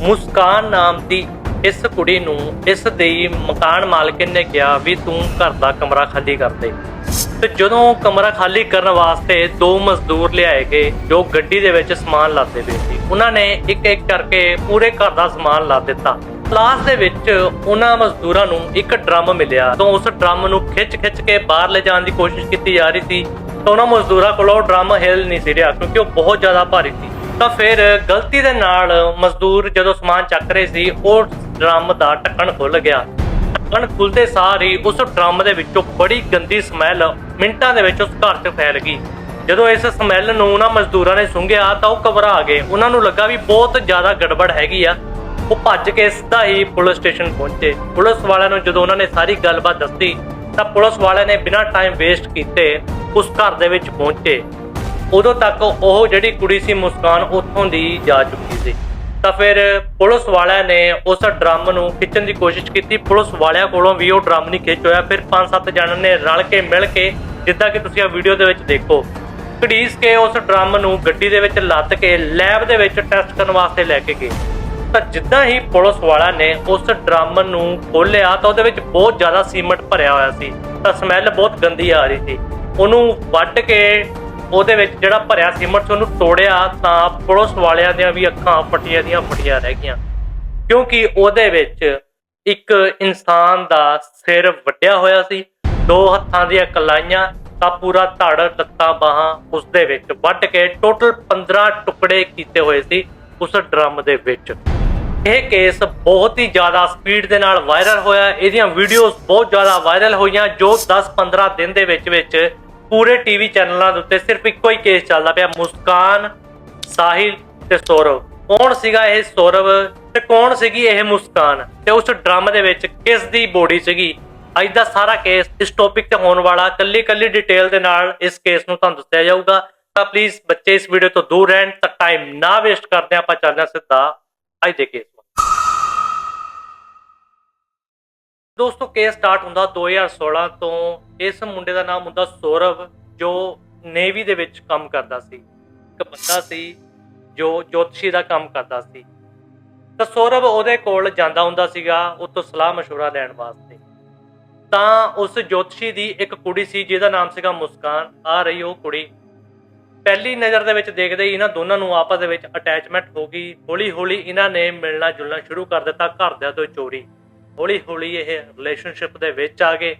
ਮੁਸਕਾਨ ਨਾਮ ਦੀ ਇਸ ਕੁੜੀ ਨੂੰ ਇਸ ਦੀ ਮਕਾਨ ਮਾਲਕਿਨ ਨੇ ਕਿਹਾ ਵੀ ਤੂੰ ਘਰ ਦਾ ਕਮਰਾ ਖਾਲੀ ਕਰ ਦੇ। ਤੇ ਜਦੋਂ ਕਮਰਾ ਖਾਲੀ ਕਰਨ ਵਾਸਤੇ ਦੋ ਮਜ਼ਦੂਰ ਲਿਆਏ ਗਏ, ਜੋ ਗੱਡੀ ਦੇ ਵਿੱਚ ਸਮਾਨ ਲਾਦੇ ਪਏ ਸੀ, ਉਹਨਾਂ ਨੇ ਇੱਕ ਇੱਕ ਕਰਕੇ ਪੂਰੇ ਘਰ ਦਾ ਸਮਾਨ ਲਾ ਦਿੱਤਾ। ਕਲਾਸ ਦੇ ਵਿੱਚ ਉਹਨਾਂ ਮਜ਼ਦੂਰਾਂ ਨੂੰ ਇੱਕ ਡਰਮ ਮਿਲਿਆ। ਤਾਂ ਉਸ ਡਰਮ ਨੂੰ ਖਿੱਚ-ਖਿੱਚ ਕੇ ਬਾਹਰ ਲੈ ਜਾਣ ਦੀ ਕੋਸ਼ਿਸ਼ ਕੀਤੀ ਜਾ ਰਹੀ ਸੀ। ਤਾਂ ਉਹਨਾਂ ਮਜ਼ਦੂਰਾਂ ਕੋਲੋਂ ਡਰਮ ਹਿਲ ਨਹੀਂ ਸੀ ਰਿਹਾ, ਕਿਉਂਕਿ ਉਹ ਬਹੁਤ ਜ਼ਿਆਦਾ ਭਾਰੀ ਸੀ। ਤਾਂ ਫਿਰ ਗਲਤੀ ਦੇ ਨਾਲ ਮਜ਼ਦੂਰ ਜਦੋਂ ਸਮਾਨ ਚੱਕ ਰਹੇ ਸੀ, ਉਹ ਡਰਮ ਦਾ ਢੱਕਣ ਖੁੱਲ ਗਿਆ। ਢੱਕਣ ਖੁੱਲਦੇ ਸਾਰ ਹੀ ਉਸ ਡਰਮ ਦੇ ਵਿੱਚੋਂ ਬੜੀ ਗੰਦੀ ਸਮੈਲ ਮਿੰਟਾਂ ਦੇ ਵਿੱਚ ਉਸ ਘਰ 'ਚ ਫੈਲ ਗਈ। ਜਦੋਂ ਇਸ ਸਮੈਲ ਨੂੰ ਉਹਨਾਂ ਮਜ਼ਦੂਰਾਂ ਨੇ ਸੁੰਘਿਆ ਤਾਂ ਉਹ ਘਬਰਾ ਗਏ। ਉਹਨਾਂ ਨੂੰ ਲੱਗਾ ਵੀ ਬਹੁਤ ਜ਼ਿਆਦਾ ਗੜਬੜ ਹੈਗੀ ਆ। ਉਹ ਭੱਜ ਕੇ ਸਿੱਧਾ ਹੀ ਪੁਲਿਸ ਸਟੇਸ਼ਨ ਪਹੁੰਚੇ। ਪੁਲਿਸ ਵਾਲਿਆਂ ਨੂੰ ਜਦੋਂ ਉਹਨਾਂ ਨੇ ਸਾਰੀ ਗੱਲਬਾਤ ਦੱਸੀ ਤਾਂ ਪੁਲਿਸ ਵਾਲਿਆਂ ਨੇ ਬਿਨਾਂ ਟਾਈਮ ਵੇਸਟ ਕੀਤੇ ਉਸ ਘਰ ਦੇ ਵਿੱਚ ਪਹੁੰਚੇ। ਉਦੋਂ ਤੱਕ ਉਹ ਜਿਹੜੀ ਕੁੜੀ ਸੀ ਮੁਸਕਾਨ ਉੱਥੋਂ ਦੀ ਜਾ ਚੁੱਕੀ ਸੀ। ਤਾਂ ਫਿਰ ਪੁਲਿਸ ਵਾਲਿਆਂ ਨੇ ਉਸ ਡਰਮ ਨੂੰ ਖਿੱਚਣ ਦੀ ਕੋਸ਼ਿਸ਼ ਕੀਤੀ। ਪੁਲਿਸ ਵਾਲਿਆਂ ਕੋਲੋਂ ਵੀ ਉਹ ਡਰਮ ਨਹੀਂ ਖਿੱਚ ਹੋਇਆ। ਫਿਰ ਪੰਜ ਸੱਤ ਜਣਾਂ ਨੇ ਰਲ ਕੇ, ਮਿਲ ਕੇ ਜਿੱਦਾਂ ਕਿ ਤੁਸੀਂ ਆ ਵੀਡੀਓ ਦੇ ਵਿੱਚ ਦੇਖੋ, ਘੜੀਸ ਕੇ ਉਸ ਡਰਮ ਨੂੰ ਗੱਡੀ ਦੇ ਵਿੱਚ ਲੱਤ ਕੇ ਲੈਬ ਦੇ ਵਿੱਚ ਟੈਸਟ ਕਰਨ ਵਾਸਤੇ ਲੈ ਕੇ ਗਏ। ਤਾਂ ਜਿੱਦਾਂ ਹੀ ਪੁਲਿਸ ਵਾਲਾ ਨੇ ਉਸ ਡਰਮ ਨੂੰ ਖੋਲ੍ਹਿਆ ਤਾਂ ਉਹਦੇ ਵਿੱਚ ਬਹੁਤ ਜ਼ਿਆਦਾ ਸੀਮਟ ਭਰਿਆ ਹੋਇਆ ਸੀ। ਤਾਂ ਸਮੈਲ ਬਹੁਤ ਗੰਦੀ ਆ ਰਹੀ ਸੀ। ਉਹਨੂੰ ਵੱਢ ਕੇ ਉਹਦੇ ਵਿੱਚ ਜਿਹੜਾ ਭਰਿਆ ਸੀਮਟ ਸੀ ਉਹਨੂੰ ਤੋੜਿਆ ਤਾਂ ਪੁਲਿਸ ਵਾਲਿਆਂ ਦੀਆਂ ਵੀ ਅੱਖਾਂ ਫਟੀਆਂ ਦੀਆਂ ਫਟੀਆਂ ਰਹਿ ਗਈਆਂ। ਕਿਉਂਕਿ ਉਹਦੇ ਵਿੱਚ ਇੱਕ ਇਨਸਾਨ ਦਾ ਸਿਰ ਵੱਡਿਆ ਹੋਇਆ ਸੀ, ਦੋ ਹੱਥਾਂ ਦੀਆਂ ਕਲਾਈਆਂ, ਤਾਂ ਪੂਰਾ ਧੜ, ਲੱਤਾਂ, ਬਾਹਾਂ ਉਸ ਦੇ ਵਿੱਚ ਵੱਢ ਕੇ ਟੋਟਲ 15 ਟੁਕੜੇ ਕੀਤੇ ਹੋਏ ਸੀ ਉਸ ਡਰਮ ਦੇ ਵਿੱਚ। ਇਹ ਕੇਸ ਬਹੁਤ ਹੀ ਜ਼ਿਆਦਾ ਸਪੀਡ ਦੇ ਨਾਲ ਵਾਇਰਲ ਹੋਇਆ। ਇਹਦੀਆਂ ਵੀਡੀਓਜ਼ ਬਹੁਤ ਜ਼ਿਆਦਾ ਵਾਇਰਲ ਹੋਈਆਂ ਜੋ 10-15 ਦਿਨ ਦੇ ਵਿੱਚ ਵਿੱਚ ਪੂਰੇ ਟੀਵੀ ਚੈਨਲਾਂ ਦੇ ਉੱਤੇ ਸਿਰਫ ਇੱਕੋ ਹੀ ਕੇਸ ਚੱਲਦਾ ਪਿਆ, ਮੁਸਕਾਨ, ਸਾਹਿਲ ਤੇ ਸੌਰਵ। ਕੌਣ ਸੀਗਾ ਇਹ ਸੌਰਵ ਤੇ ਕੌਣ ਸੀਗੀ ਇਹ ਮੁਸਕਾਨ? ਤੇ ਉਸ ਡਰਮ ਦੇ ਵਿੱਚ ਕਿਸ ਦੀ ਬੋਡੀ ਸੀਗੀ? ਅੱਜ ਦਾ ਸਾਰਾ ਕੇਸ ਇਸ ਟੌਪਿਕ ਤੇ ਹੋਣ ਵਾਲਾ ਕੱਲੀ ਕੱਲੀ ਡਿਟੇਲ ਦੇ ਨਾਲ ਇਸ ਕੇਸ ਨੂੰ ਤੁਹਾਨੂੰ ਦੱਸਿਆ ਜਾਊਗਾ। ਤਾਂ ਪਲੀਜ਼ ਬੱਚੇ ਇਸ ਵੀਡੀਓ ਤੋਂ ਦੂਰ ਰਹਿਣ, ਤਾਂ ਟਾਈਮ ਨਾ ਵੇਸਟ ਕਰਦੇ, ਆਪਾਂ ਚੱਲਦੇ ਹਾਂ ਸਿੱਧਾ ਅੱਜ ਦੇ ਕੇਸ ਦੋਸਤੋ ਕੇਸ ਸਟਾਰਟ ਹੁੰਦਾ 2016 ਤੋਂ ਇਸ ਮੁੰਡੇ ਦਾ ਨਾਮ ਹੁੰਦਾ ਸੌਰਵ ਜੋ ਨੇਵੀ ਦੇ ਵਿੱਚ ਕੰਮ ਕਰਦਾ ਸੀ ਇੱਕ ਬੰਦਾ ਸੀ ਜੋ ਜੋਤਸ਼ੀ ਦਾ ਕੰਮ ਕਰਦਾ ਸੀ ਤਾਂ ਸੌਰਵ ਉਹਦੇ ਕੋਲ ਜਾਂਦਾ ਹੁੰਦਾ ਸੀਗਾ ਉਹ ਤੋਂ ਸਲਾਹ مشورہ ਲੈਣ ਵਾਸਤੇ ਤਾਂ ਉਸ ਜੋਤਸ਼ੀ ਦੀ ਇੱਕ ਕੁੜੀ ਸੀ ਜਿਹਦਾ ਨਾਮ ਸੀਗਾ ਮੁਸਕਾਨ ਆ ਰਹੀ ਉਹ ਕੁੜੀ ਪਹਿਲੀ ਨਜ਼ਰ ਦੇ ਵਿੱਚ ਦੇਖਦੇ ਹੀ ਇਹਨਾਂ ਦੋਨਾਂ ਨੂੰ ਆਪਸ ਦੇ ਵਿੱਚ ਅਟੈਚਮੈਂਟ ਹੋ ਗਈ ਹੌਲੀ ਹੌਲੀ ਇਹਨਾਂ ਨੇ ਮਿਲਣਾ ਜੁਲਣਾ ਸ਼ੁਰੂ ਕਰ ਦਿੱਤਾ ਘਰਦਿਆਂ ਤੋਂ ਚੋਰੀ ਹੌਲੀ ਹੌਲੀ ਇਹ ਰਿਲੇਸ਼ਨਸ਼ਿਪ ਦੇ ਵਿੱਚ ਆ ਗਏ।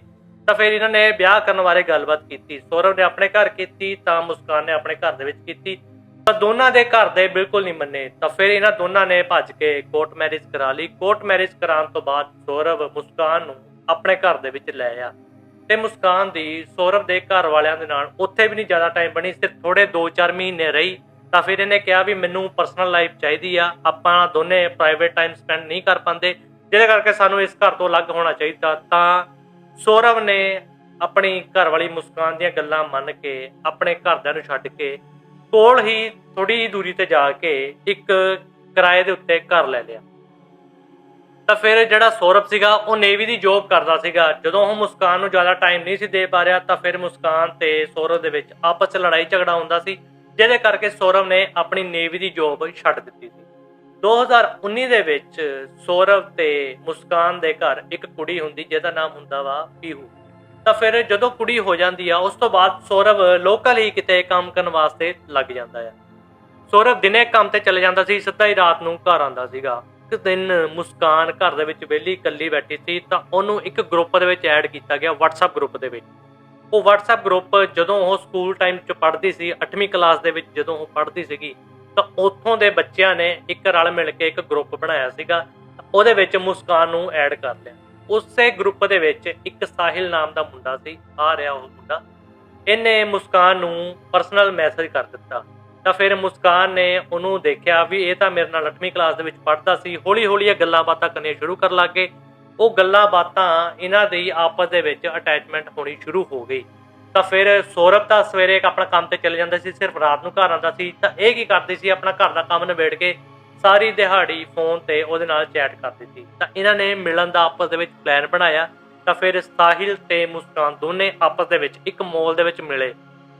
ਤਾਂ ਫਿਰ ਇਹਨਾਂ ਨੇ ਵਿਆਹ ਕਰਨ ਬਾਰੇ ਗੱਲਬਾਤ ਕੀਤੀ। ਸੌਰਵ ਨੇ ਆਪਣੇ ਘਰ ਕੀਤੀ, ਤਾਂ ਮੁਸਕਾਨ ਨੇ ਆਪਣੇ ਘਰ ਦੇ ਵਿੱਚ ਕੀਤੀ। ਤਾਂ ਦੋਨਾਂ ਦੇ ਘਰ ਦੇ ਬਿਲਕੁਲ ਨਹੀਂ ਮੰਨੇ। ਤਾਂ ਫਿਰ ਇਹਨਾਂ ਦੋਨਾਂ ਨੇ ਭੱਜ ਕੇ ਕੋਰਟ ਮੈਰਿਜ ਕਰਾ ਲਈ। ਕੋਰਟ ਮੈਰਿਜ ਕਰਾਉਣ ਤੋਂ ਬਾਅਦ ਸੌਰਵ ਮੁਸਕਾਨ ਨੂੰ ਆਪਣੇ ਘਰ ਦੇ ਵਿੱਚ ਲੈ ਆ ਤੇ ਮੁਸਕਾਨ ਦੀ ਸੌਰਵ ਦੇ ਘਰ ਵਾਲਿਆਂ ਦੇ ਨਾਲ ਉੱਥੇ ਵੀ ਨਹੀਂ ਜ਼ਿਆਦਾ ਟਾਈਮ ਬਣੀ। ਸਿਰਫ ਥੋੜੇ 2-4 ਮਹੀਨੇ ਰਹੀ। ਤਾਂ ਫਿਰ ਇਹਨੇ ਕਿਹਾ ਵੀ ਮੈਨੂੰ ਪਰਸਨਲ ਲਾਈਫ ਚਾਹੀਦੀ ਆ। ਆਪਾਂ ਦੋਨੇ ਪ੍ਰਾਈਵੇਟ ਟਾਈਮ ਸਪੈਂਡ ਨਹੀਂ ਕਰ ਪਾਉਂਦੇ। ਜਿਹਦੇ ਕਰਕੇ ਸਾਨੂੰ ਇਸ ਘਰ ਤੋਂ ਅਲੱਗ ਹੋਣਾ ਚਾਹੀਦਾ। ਤਾਂ ਸੌਰਵ ਨੇ ਆਪਣੀ ਘਰ ਵਾਲੀ ਮੁਸਕਾਨ ਦੀਆਂ ਗੱਲਾਂ ਮੰਨ ਕੇ ਆਪਣੇ ਘਰਦਿਆਂ ਨੂੰ ਛੱਡ ਕੇ ਕੋਲ ਹੀ ਥੋੜੀ ਦੂਰੀ ਤੇ ਜਾ ਕੇ ਇੱਕ ਕਿਰਾਏ ਦੇ ਉੱਤੇ ਘਰ ਲੈ ਲਿਆ। ਤਾਂ ਫਿਰ ਜਿਹੜਾ ਸੌਰਵ ਸੀਗਾ, ਉਹ ਨੇਵੀ ਦੀ ਜੌਬ ਕਰਦਾ ਸੀਗਾ। ਜਦੋਂ ਉਹ ਮੁਸਕਾਨ ਨੂੰ ਜ਼ਿਆਦਾ ਟਾਈਮ ਨਹੀਂ ਸੀ ਦੇ ਪਾ ਰਿਹਾ, ਤਾਂ ਫਿਰ ਮੁਸਕਾਨ ਤੇ ਸੌਰਵ ਦੇ ਵਿੱਚ ਆਪਸ 'ਚ ਲੜਾਈ ਝਗੜਾ ਹੁੰਦਾ ਸੀ, ਜਿਹਦੇ ਕਰਕੇ ਸੌਰਵ ਨੇ ਆਪਣੀ ਨੇਵੀ ਦੀ ਜੌਬ ਛੱਡ ਦਿੱਤੀ ਸੀ। 2019 ਦੇ ਵਿੱਚ ਸੌਰਵ ਤੇ ਮੁਸਕਾਨ ਦੇ ਘਰ ਇੱਕ ਕੁੜੀ ਹੁੰਦੀ, ਜਿਹਦਾ ਨਾਮ ਹੁੰਦਾ ਵਾ ਪੀਹੂ। ਤਾਂ ਫਿਰ ਜਦੋਂ ਕੁੜੀ ਹੋ ਜਾਂਦੀ ਆ, ਉਸ ਤੋਂ ਬਾਅਦ ਸੌਰਵ ਲੋਕਲ ਹੀ ਕਿਤੇ ਕੰਮ ਕਰਨ ਵਾਸਤੇ ਲੱਗ ਜਾਂਦਾ ਆ। ਸੌਰਵ ਦਿਨੇ ਕੰਮ ਤੇ ਚਲੇ ਜਾਂਦਾ ਸੀ, ਸਿੱਧਾ ਹੀ ਰਾਤ ਨੂੰ ਘਰ ਆਉਂਦਾ ਸੀਗਾ। ਇੱਕ ਦਿਨ ਮੁਸਕਾਨ ਘਰ ਦੇ ਵਿੱਚ ਵਿਹਲੀ ਇਕੱਲੀ ਬੈਠੀ ਸੀ, ਤਾਂ ਉਹਨੂੰ ਇੱਕ ਗਰੁੱਪ ਦੇ ਵਿੱਚ ਐਡ ਕੀਤਾ ਗਿਆ, WhatsApp ਗਰੁੱਪ ਦੇ ਵਿੱਚ। ਉਹ WhatsApp ਗਰੁੱਪ ਜਦੋਂ ਉਹ ਸਕੂਲ ਟਾਈਮ 'ਚ ਪੜ੍ਹਦੀ ਸੀ 8ਵੀਂ ਕਲਾਸ ਦੇ ਵਿੱਚ ਜਦੋਂ ਉਹ ਪੜ੍ਹਦੀ ਸੀਗੀ ਤਾਂ ਉੱਥੋਂ ਦੇ ਬੱਚਿਆਂ ਨੇ ਇੱਕ ਰਲ ਮਿਲ ਕੇ ਇੱਕ ਗਰੁੱਪ ਬਣਾਇਆ ਸੀਗਾ ਉਹਦੇ ਵਿੱਚ ਮੁਸਕਾਨ ਨੂੰ ਐਡ ਕਰ ਲਿਆ। ਉਸੇ ਗਰੁੱਪ ਦੇ ਵਿੱਚ ਇੱਕ ਸਾਹਿਲ ਨਾਮ ਦਾ ਮੁੰਡਾ ਸੀ, ਆ ਰਿਹਾ ਉਹ ਮੁੰਡਾ। ਇਹਨੇ ਮੁਸਕਾਨ ਨੂੰ ਪਰਸਨਲ ਮੈਸੇਜ ਕਰ ਦਿੱਤਾ। ਤਾਂ ਫਿਰ ਮੁਸਕਾਨ ਨੇ ਉਹਨੂੰ ਦੇਖਿਆ ਵੀ ਇਹ ਤਾਂ ਮੇਰੇ ਨਾਲ 8ਵੀਂ ਕਲਾਸ ਦੇ ਵਿੱਚ ਪੜ੍ਹਦਾ ਸੀ ਹੌਲੀ ਹੌਲੀ ਇਹ ਗੱਲਾਂ ਬਾਤਾਂ ਕਰਨੀਆਂ ਸ਼ੁਰੂ ਕਰਨ ਲੱਗ ਗਏ। ਉਹ ਗੱਲਾਂ ਬਾਤਾਂ ਇਹਨਾਂ ਦੀ ਆਪਸ ਦੇ ਵਿੱਚ ਅਟੈਚਮੈਂਟ ਹੋਣੀ ਸ਼ੁਰੂ ਹੋ ਗਈ। ਤਾਂ ਫਿਰ ਸੌਰਵ ਤਾਂ ਸਵੇਰੇ ਆਪਣਾ ਕੰਮ ਤੇ ਚਲੇ ਜਾਂਦਾ ਸੀ, ਸਿਰਫ ਰਾਤ ਨੂੰ ਘਰ ਆਉਂਦਾ ਸੀ। ਤਾਂ ਇਹ ਕੀ ਕਰਦੀ ਸੀ, ਆਪਣਾ ਘਰ ਦਾ ਕੰਮ ਨਿਬੇੜ ਕੇ ਸਾਰੀ ਦਿਹਾੜੀ ਫੋਨ ਤੇ ਉਹਦੇ ਨਾਲ ਚੈਟ ਕਰਦੀ ਸੀ। ਤਾਂ ਇਹਨਾਂ ਨੇ ਮਿਲਣ ਦਾ ਆਪਸ ਦੇ ਵਿੱਚ ਪਲਾਨ ਬਣਾਇਆ। ਤਾਂ ਫਿਰ ਸਾਹਿਲ ਤੇ ਮੁਸਕਾਨ ਦੋਨੇ ਆਪਸ ਦੇ ਵਿੱਚ ਇੱਕ ਮੋਲ ਦੇ ਵਿੱਚ ਮਿਲੇ।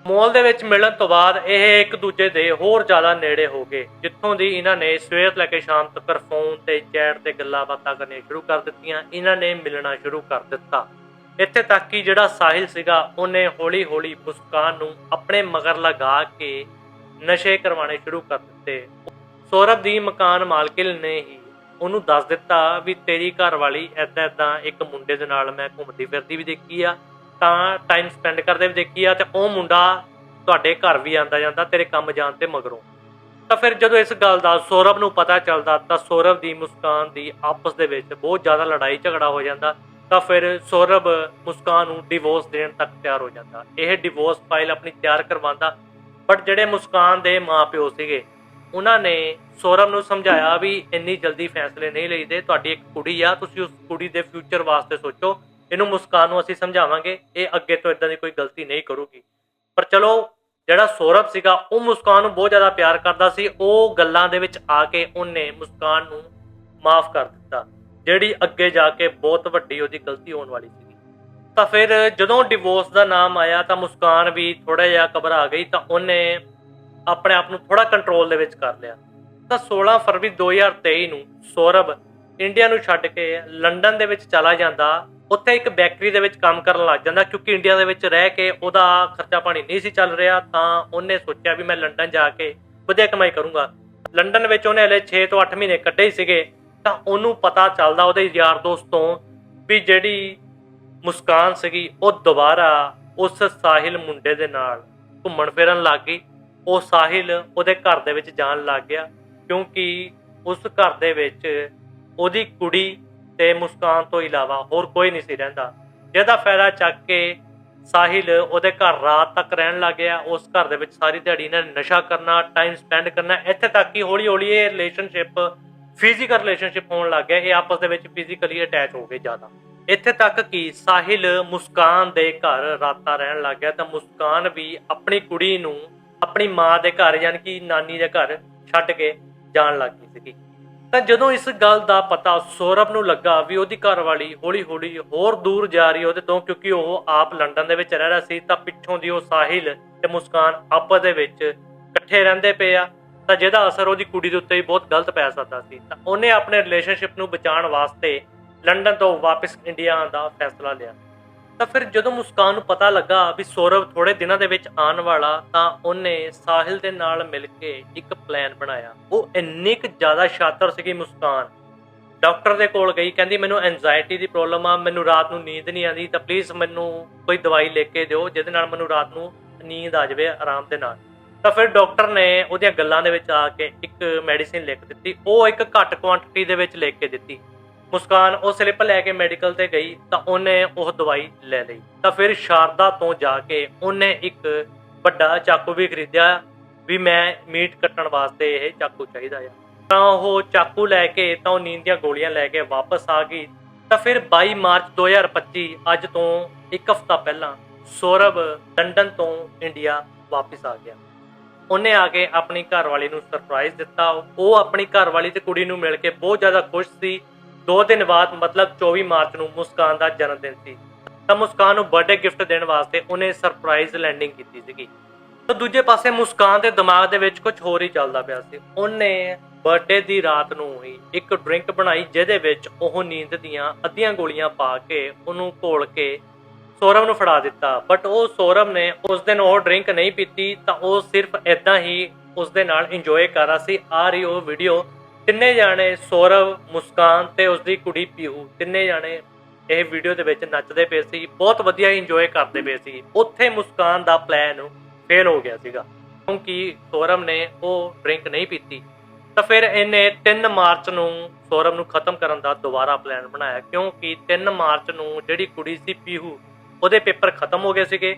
ਮੋਲ ਦੇ ਵਿੱਚ ਮਿਲਣ ਤੋਂ ਬਾਅਦ ਇਹ ਇੱਕ ਦੂਜੇ ਦੇ ਹੋਰ ਜ਼ਿਆਦਾ ਨੇੜੇ ਹੋ ਗਏ, ਜਿੱਥੋਂ ਦੀ ਇਹਨਾਂ ਨੇ ਸਵੇਰ ਤੋਂ ਲੈ ਕੇ ਸ਼ਾਮ ਤੱਕ ਫੋਨ ਤੇ ਚੈਟ ਤੇ ਗੱਲਾਂ ਬਾਤਾਂ ਕਰਨੀਆਂ ਸ਼ੁਰੂ ਕਰ ਦਿੱਤੀਆਂ। ਇਹਨਾਂ ਨੇ ਮਿਲਣਾ ਸ਼ੁਰੂ ਕਰ ਦਿੱਤਾ। ਇੱਥੇ ਤੱਕ ਕਿ ਜਿਹੜਾ ਸਾਹਿਲ ਸੀਗਾ, ਉਹਨੇ ਹੌਲੀ-ਹੌਲੀ ਮੁਸਕਾਨ ਨੂੰ ਆਪਣੇ ਮਗਰ ਲਗਾ ਕੇ ਨਸ਼ੇ ਕਰਵਾਉਣੇ ਸ਼ੁਰੂ ਕਰ ਦਿੱਤੇ। ਸੌਰਵ ਦੀ ਮਕਾਨ ਮਾਲਕਿਲ ਨੇ ਹੀ ਉਹਨੂੰ ਦੱਸ ਦਿੱਤਾ ਵੀ ਤੇਰੀ ਘਰ ਵਾਲੀ ਐਦਾਂ ਐਦਾਂ ਇੱਕ ਮੁੰਡੇ ਦੇ ਨਾਲ ਮੈਂ ਘੁੰਮਦੀ ਫਿਰਦੀ ਵੀ ਦੇਖੀ ਆ, ਤਾਂ ਟਾਈਮ ਸਪੈਂਡ ਕਰਦੇ ਵੀ ਦੇਖੀ ਆ ਤੇ ਉਹ ਮੁੰਡਾ ਤੁਹਾਡੇ ਘਰ ਵੀ ਆਂਦਾ ਜਾਂਦਾ, ਤੇਰੇ ਕੰਮ ਜਾਣ ਤੇ ਮਗਰੋਂ। ਤਾਂ ਫਿਰ ਜਦੋਂ ਇਸ ਗੱਲ ਦਾ ਸੌਰਵ ਨੂੰ ਪਤਾ ਚੱਲਦਾ, ਤਾਂ ਸੌਰਵ ਦੀ ਮੁਸਕਾਨ ਦੀ ਆਪਸ ਦੇ ਵਿੱਚ ਬਹੁਤ ਜ਼ਿਆਦਾ ਲੜਾਈ ਝਗੜਾ ਹੋ ਜਾਂਦਾ। ਤਾਂ ਫਿਰ ਸੌਰਭ ਮੁਸਕਾਨ ਨੂੰ ਡਿਵੋਰਸ ਦੇਣ ਤੱਕ ਤਿਆਰ ਹੋ ਜਾਂਦਾ। ਇਹ ਡਿਵੋਰਸ ਫਾਈਲ ਆਪਣੀ ਤਿਆਰ ਕਰਵਾਉਂਦਾ। ਬਟ ਜਿਹੜੇ ਮੁਸਕਾਨ ਦੇ ਮਾਪਿਓ ਸੀਗੇ, ਉਹਨਾਂ ਨੇ ਸੌਰਭ ਨੂੰ ਸਮਝਾਇਆ ਵੀ ਇੰਨੀ ਜਲਦੀ ਫੈਸਲੇ ਨਹੀਂ ਲਈਦੇ, ਤੁਹਾਡੀ ਇੱਕ ਕੁੜੀ ਆ, ਤੁਸੀਂ ਉਸ ਕੁੜੀ ਦੇ ਫਿਊਚਰ ਵਾਸਤੇ ਸੋਚੋ। ਇਹਨੂੰ ਮੁਸਕਾਨ ਨੂੰ ਅਸੀਂ ਸਮਝਾਵਾਂਗੇ, ਇਹ ਅੱਗੇ ਤੋਂ ਇਦਾਂ ਦੀ ਕੋਈ ਗਲਤੀ ਨਹੀਂ ਕਰੂਗੀ। ਪਰ ਚਲੋ, ਜਿਹੜਾ ਸੌਰਭ ਸੀਗਾ, ਉਹ ਮੁਸਕਾਨ ਨੂੰ ਬਹੁਤ ਜ਼ਿਆਦਾ ਪਿਆਰ ਕਰਦਾ ਸੀ। ਉਹ ਗੱਲਾਂ ਦੇ ਵਿੱਚ ਆ ਕੇ ਉਹਨੇ ਮੁਸਕਾਨ ਨੂੰ ਮਾਫ ਕਰ ਦਿੱਤਾ। ਜਿਹੜੀ ਅੱਗੇ ਜਾ ਕੇ ਬਹੁਤ ਵੱਡੀ ਉਹਦੀ ਗਲਤੀ ਹੋਣ ਵਾਲੀ ਸੀ ਤਾਂ ਫਿਰ ਜਦੋਂ ਡਿਵੋਰਸ ਦਾ ਨਾਮ ਆਇਆ ਤਾਂ ਮੁਸਕਾਨ ਵੀ ਥੋੜਾ ਜਿਹਾ ਘਬਰਾ ਗਈ ਤਾਂ ਉਹਨੇ ਆਪਣੇ ਆਪ ਨੂੰ ਥੋੜਾ ਕੰਟਰੋਲ ਦੇ ਵਿੱਚ ਕਰ ਲਿਆ। ਤਾਂ 16 ਫਰਵਰੀ 2023 ਨੂੰ ਸੌਰਭ ਇੰਡੀਆ ਨੂੰ ਛੱਡ ਕੇ ਲੰਡਨ ਦੇ ਵਿੱਚ ਚਲਾ ਜਾਂਦਾ, ਉੱਥੇ ਇੱਕ ਬੈਕਰੀ ਦੇ ਵਿੱਚ ਕੰਮ ਕਰਨ ਲੱਗ ਜਾਂਦਾ ਕਿਉਂਕਿ ਇੰਡੀਆ ਦੇ ਵਿੱਚ ਰਹਿ ਕੇ ਉਹਦਾ ਖਰਚਾ ਪਾਣੀ ਨਹੀਂ ਸੀ ਚੱਲ ਰਿਹਾ ਤਾਂ ਉਹਨੇ ਸੋਚਿਆ ਵੀ ਮੈਂ ਲੰਡਨ ਜਾ ਕੇ ਵਧੀਆ ਕਮਾਈ ਕਰੂੰਗਾ। ਲੰਡਨ ਵਿੱਚ ਉਹਨੇ ਹਲੇ 6 ਤੋਂ 8 ਮਹੀਨੇ ਕੱਢੇ ਹੀ ਸੀਗੇ। ਤਾਂ ਉਹਨੂੰ ਪਤਾ ਚੱਲਦਾ ਉਹਦੇ ਯਾਰ ਦੋਸਤ ਤੋਂ ਵੀ ਜਿਹੜੀ ਮੁਸਕਾਨ ਸੀਗੀ, ਉਹ ਦੁਬਾਰਾ ਉਸ ਸਾਹਿਲ ਮੁੰਡੇ ਦੇ ਨਾਲ ਘੁੰਮਣ ਫਿਰਨ ਲੱਗ ਗਈ। ਉਹ ਸਾਹਿਲ ਉਹਦੇ ਘਰ ਦੇ ਵਿੱਚ ਜਾਣ ਲੱਗ ਗਿਆ ਕਿਉਂਕਿ ਉਸ ਘਰ ਦੇ ਵਿੱਚ ਉਹਦੀ ਕੁੜੀ ਤੇ ਮੁਸਕਾਨ ਤੋਂ ਇਲਾਵਾ ਹੋਰ ਕੋਈ ਨਹੀਂ ਸੀ ਰਹਿੰਦਾ। ਜਿਹਦਾ ਫਾਇਦਾ ਚੱਕ ਕੇ ਸਾਹਿਲ ਉਹਦੇ ਘਰ ਰਾਤ ਤੱਕ ਰਹਿਣ ਲੱਗ ਗਿਆ। ਉਸ ਘਰ ਦੇ ਵਿੱਚ ਸਾਰੀ ਦਿਹਾੜੀ ਇਹਨਾਂ ਨੇ ਨਸ਼ਾ ਕਰਨਾ ਟਾਈਮ ਸਪੈਂਡ ਕਰਨਾ, ਇੱਥੇ ਤੱਕ ਕਿ ਹੌਲੀ ਹੌਲੀ ਇਹ ਰਿਲੇਸ਼ਨਸ਼ਿਪ ਫਿਜ਼ੀਕਲ ਰਿਲੇਸ਼ਨਸ਼ਿਪ ਹੋਣ ਲੱਗ ਗਿਆ, ਇਹ ਆਪਸ ਦੇ ਵਿੱਚ ਫਿਜ਼ੀਕਲੀ ਅਟੈਚ ਹੋ ਗਏ ਜ਼ਿਆਦਾ। ਇੱਥੇ ਤੱਕ ਕਿ ਸਾਹਿਲ ਮੁਸਕਾਨ ਦੇ ਘਰ ਰਾਤਾਂ ਰਹਿਣ ਲੱਗ ਗਿਆ, ਤਾਂ ਮੁਸਕਾਨ ਵੀ ਆਪਣੀ ਕੁੜੀ ਨੂੰ ਆਪਣੀ ਮਾਂ ਦੇ ਘਰ, ਯਾਨੀ ਕਿ ਨਾਨੀ ਦੇ ਘਰ ਛੱਡ ਕੇ ਜਾਣ ਲੱਗ ਗਈ ਸੀਗੀ। ਤਾਂ ਜਦੋਂ ਇਸ ਗੱਲ ਦਾ ਪਤਾ ਸੌਰਵ ਨੂੰ ਲੱਗਾ ਵੀ ਉਹਦੀ ਘਰਵਾਲੀ ਹੌਲੀ-ਹੌਲੀ ਹੋਰ ਦੂਰ ਜਾ ਰਹੀ ਉਹਦੇ ਤੋਂ, ਕਿਉਂਕਿ ਉਹ ਆਪ ਲੰਡਨ ਦੇ ਵਿੱਚ ਰਹਿ ਰਿਹਾ ਸੀ, ਤਾਂ ਪਿੱਛੋਂ ਦੀ ਉਹ ਸਾਹਿਲ ਤੇ ਮੁਸਕਾਨ ਆਪਸ ਦੇ ਵਿੱਚ ਇਕੱਠੇ ਰਹਿੰਦੇ ਪਏ ਆ। ਤਾਂ ਜਿਹਦਾ ਅਸਰ ਉਹਦੀ ਕੁੜੀ ਦੇ ਉੱਤੇ ਵੀ ਬਹੁਤ ਗਲਤ ਪੈ ਸਕਦਾ ਸੀ, ਤਾਂ ਉਹਨੇ ਆਪਣੇ ਰਿਲੇਸ਼ਨਸ਼ਿਪ ਨੂੰ ਬਚਾਉਣ ਵਾਸਤੇ ਲੰਡਨ ਤੋਂ ਵਾਪਸ ਇੰਡੀਆ ਆਉਣ ਦਾ ਫੈਸਲਾ ਲਿਆ। ਤਾਂ ਫਿਰ ਜਦੋਂ ਮੁਸਕਾਨ ਨੂੰ ਪਤਾ ਲੱਗਾ ਵੀ ਸੌਰਵ ਥੋੜੇ ਦਿਨਾਂ ਦੇ ਵਿੱਚ ਆਉਣ ਵਾਲਾ, ਤਾਂ ਉਹਨੇ ਸਾਹਿਲ ਦੇ ਨਾਲ ਮਿਲ ਕੇ ਇੱਕ ਪਲਾਨ ਬਣਾਇਆ। ਉਹ ਇੰਨੀ ਕੁ ਜ਼ਿਆਦਾ ਸ਼ਾਤਰ ਸੀਗੀ ਮੁਸਕਾਨ। ਡਾਕਟਰ ਦੇ ਕੋਲ ਗਈ, ਕਹਿੰਦੀ, ਮੈਨੂੰ ਐਂਜ਼ਾਇਟੀ ਦੀ ਪ੍ਰੋਬਲਮ ਆ, ਮੈਨੂੰ ਰਾਤ ਨੂੰ ਨੀਂਦ ਨਹੀਂ ਆਉਂਦੀ, ਤਾਂ ਪਲੀਜ਼ ਮੈਨੂੰ ਕੋਈ ਦਵਾਈ ਲੈ ਕੇ ਦਿਓ, ਜਿਹਦੇ ਨਾਲ ਮੈਨੂੰ ਰਾਤ ਨੂੰ ਨੀਂਦ ਆ ਜਾਵੇ ਆਰਾਮ ਦੇ ਨਾਲ। ਤਾਂ ਫਿਰ ਡਾਕਟਰ ਨੇ ਉਹਦੀਆਂ ਗੱਲਾਂ ਦੇ ਵਿੱਚ ਆ ਕੇ ਇੱਕ ਮੈਡੀਸਿਨ ਲਿਖ ਦਿੱਤੀ। ਉਹ ਇੱਕ ਘੱਟ ਕੁਆਂਟੀਟੀ ਦੇ ਵਿੱਚ ਲਿਖ ਕੇ ਦਿੱਤੀ। ਮੁਸਕਾਨ ਉਹ ਸਲਿੱਪ ਲੈ ਕੇ ਮੈਡੀਕਲ ਤੇ ਗਈ ਤਾਂ ਉਹਨੇ ਉਹ ਦਵਾਈ ਲੈ ਲਈ। ਤਾਂ ਫਿਰ ਸ਼ਾਰਦਾ ਤੋਂ ਜਾ ਕੇ ਉਹਨੇ ਇੱਕ ਵੱਡਾ ਚਾਕੂ ਵੀ ਖਰੀਦਿਆ ਵੀ ਮੈਂ ਮੀਟ ਕੱਟਣ ਵਾਸਤੇ ਇਹ ਚਾਕੂ ਚਾਹੀਦਾ ਆ। ਤਾਂ ਉਹ ਚਾਕੂ ਲੈ ਕੇ ਤਾਂ ਉਹ ਨੀਂਦ ਦੀਆਂ ਗੋਲੀਆਂ ਲੈ ਕੇ ਵਾਪਸ ਆ ਗਈ। ਤਾਂ ਫਿਰ 22 ਮਾਰਚ 2025 ਅੱਜ ਤੋਂ ਇੱਕ ਹਫ਼ਤਾ ਪਹਿਲਾਂ ਸੌਰਵ ਲੰਡਨ ਤੋਂ ਇੰਡੀਆ ਵਾਪਸ ਆ ਗਿਆ। ਉਹਨੇ ਆ ਕੇ ਆਪਣੀ ਘਰਵਾਲੀ ਨੂੰ ਸਰਪ੍ਰਾਈਜ਼ ਦਿੱਤਾ। ਉਹ ਆਪਣੀ ਘਰਵਾਲੀ ਤੇ ਕੁੜੀ ਨੂੰ ਮਿਲ ਕੇ ਬਹੁਤ ਜ਼ਿਆਦਾ ਖੁਸ਼ ਸੀ। ਦੋ ਦਿਨ ਬਾਅਦ, ਮਤਲਬ 24 ਮਾਰਚ ਨੂੰ ਮੁਸਕਾਨ ਦਾ ਜਨਮ ਦਿਨ ਸੀ। ਤਾਂ ਮੁਸਕਾਨ ਨੂੰ ਬਰਥਡੇ ਗਿਫਟ ਦੇਣ ਵਾਸਤੇ ਉਹਨੇ ਸਰਪ੍ਰਾਈਜ਼ ਲੈਂਡਿੰਗ ਕੀਤੀ ਸੀਗੀ। ਤਾਂ ਦੂਜੇ ਪਾਸੇ ਮੁਸਕਾਨ ਦੇ ਦਿਮਾਗ ਦੇ ਵਿੱਚ ਕੁਝ ਹੋਰ ਹੀ ਚੱਲਦਾ ਪਿਆ ਸੀ। ਉਹਨੇ ਬਰਥਡੇ ਦੀ ਰਾਤ ਨੂੰ ਹੀ ਇੱਕ ਡਰਿੰਕ ਬਣਾਈ, ਜਿਹਦੇ ਵਿੱਚ ਉਹ ਨੀਂਦ ਦੀਆਂ ਅੱਧੀਆਂ ਗੋਲੀਆਂ ਪਾ ਕੇ ਉਹਨੂੰ ਘੋਲ ਕੇ ਸੌਰਵ ਨੂੰ ਫੜਾ ਦਿੱਤਾ। ਬਟ ਉਹ ਸੌਰਵ ਨੇ ਉਸ ਦਿਨ ਉਹ ਡਰਿੰਕ ਨਹੀਂ ਪੀਤੀ, ਤਾਂ ਉਹ ਸਿਰਫ ਇਦਾਂ ਹੀ ਉਸ ਦੇ ਨਾਲ ਇੰਜੋਏ ਕਰ ਰਿਹਾ ਸੀ। ਆ ਰਹੀ ਉਹ ਵੀਡੀਓ ਤਿੰਨੇ ਜਾਣੇ ਸੌਰਵ, ਮੁਸਕਾਨ ਤੇ ਉਸ ਦੀ ਕੁੜੀ ਪੀਹੂ ਤਿੰਨੇ ਜਾਣੇ ਇਹ ਵੀਡੀਓ ਦੇ ਵਿੱਚ ਨੱਚਦੇ ਪਏ ਸੀ, ਬਹੁਤ ਵਧੀਆ ਇੰਜੋਏ ਕਰਦੇ ਪਏ ਸੀ। ਉੱਥੇ ਮੁਸਕਾਨ ਦਾ ਪਲਾਨ ਫੇਲ ਹੋ ਗਿਆ ਸੀਗਾ, ਕਿਉਂਕਿ ਸੌਰਵ ਨੇ ਉਹ ਡਰਿੰਕ ਨਹੀਂ ਪੀਤੀ। ਤਾਂ ਫਿਰ ਇਹਨੇ 3 ਮਾਰਚ ਨੂੰ ਸੌਰਵ ਨੂੰ ਖਤਮ ਕਰਨ ਦਾ ਦੁਬਾਰਾ ਪਲਾਨ ਬਣਾਇਆ, ਕਿਉਂਕਿ 3 ਮਾਰਚ ਨੂੰ ਜਿਹੜੀ ਕੁੜੀ ਸੀ ਪੀਹੂ ਉਹਦੇ ਪੇਪਰ ਖਤਮ ਹੋ ਗਏ ਸੀਗੇ,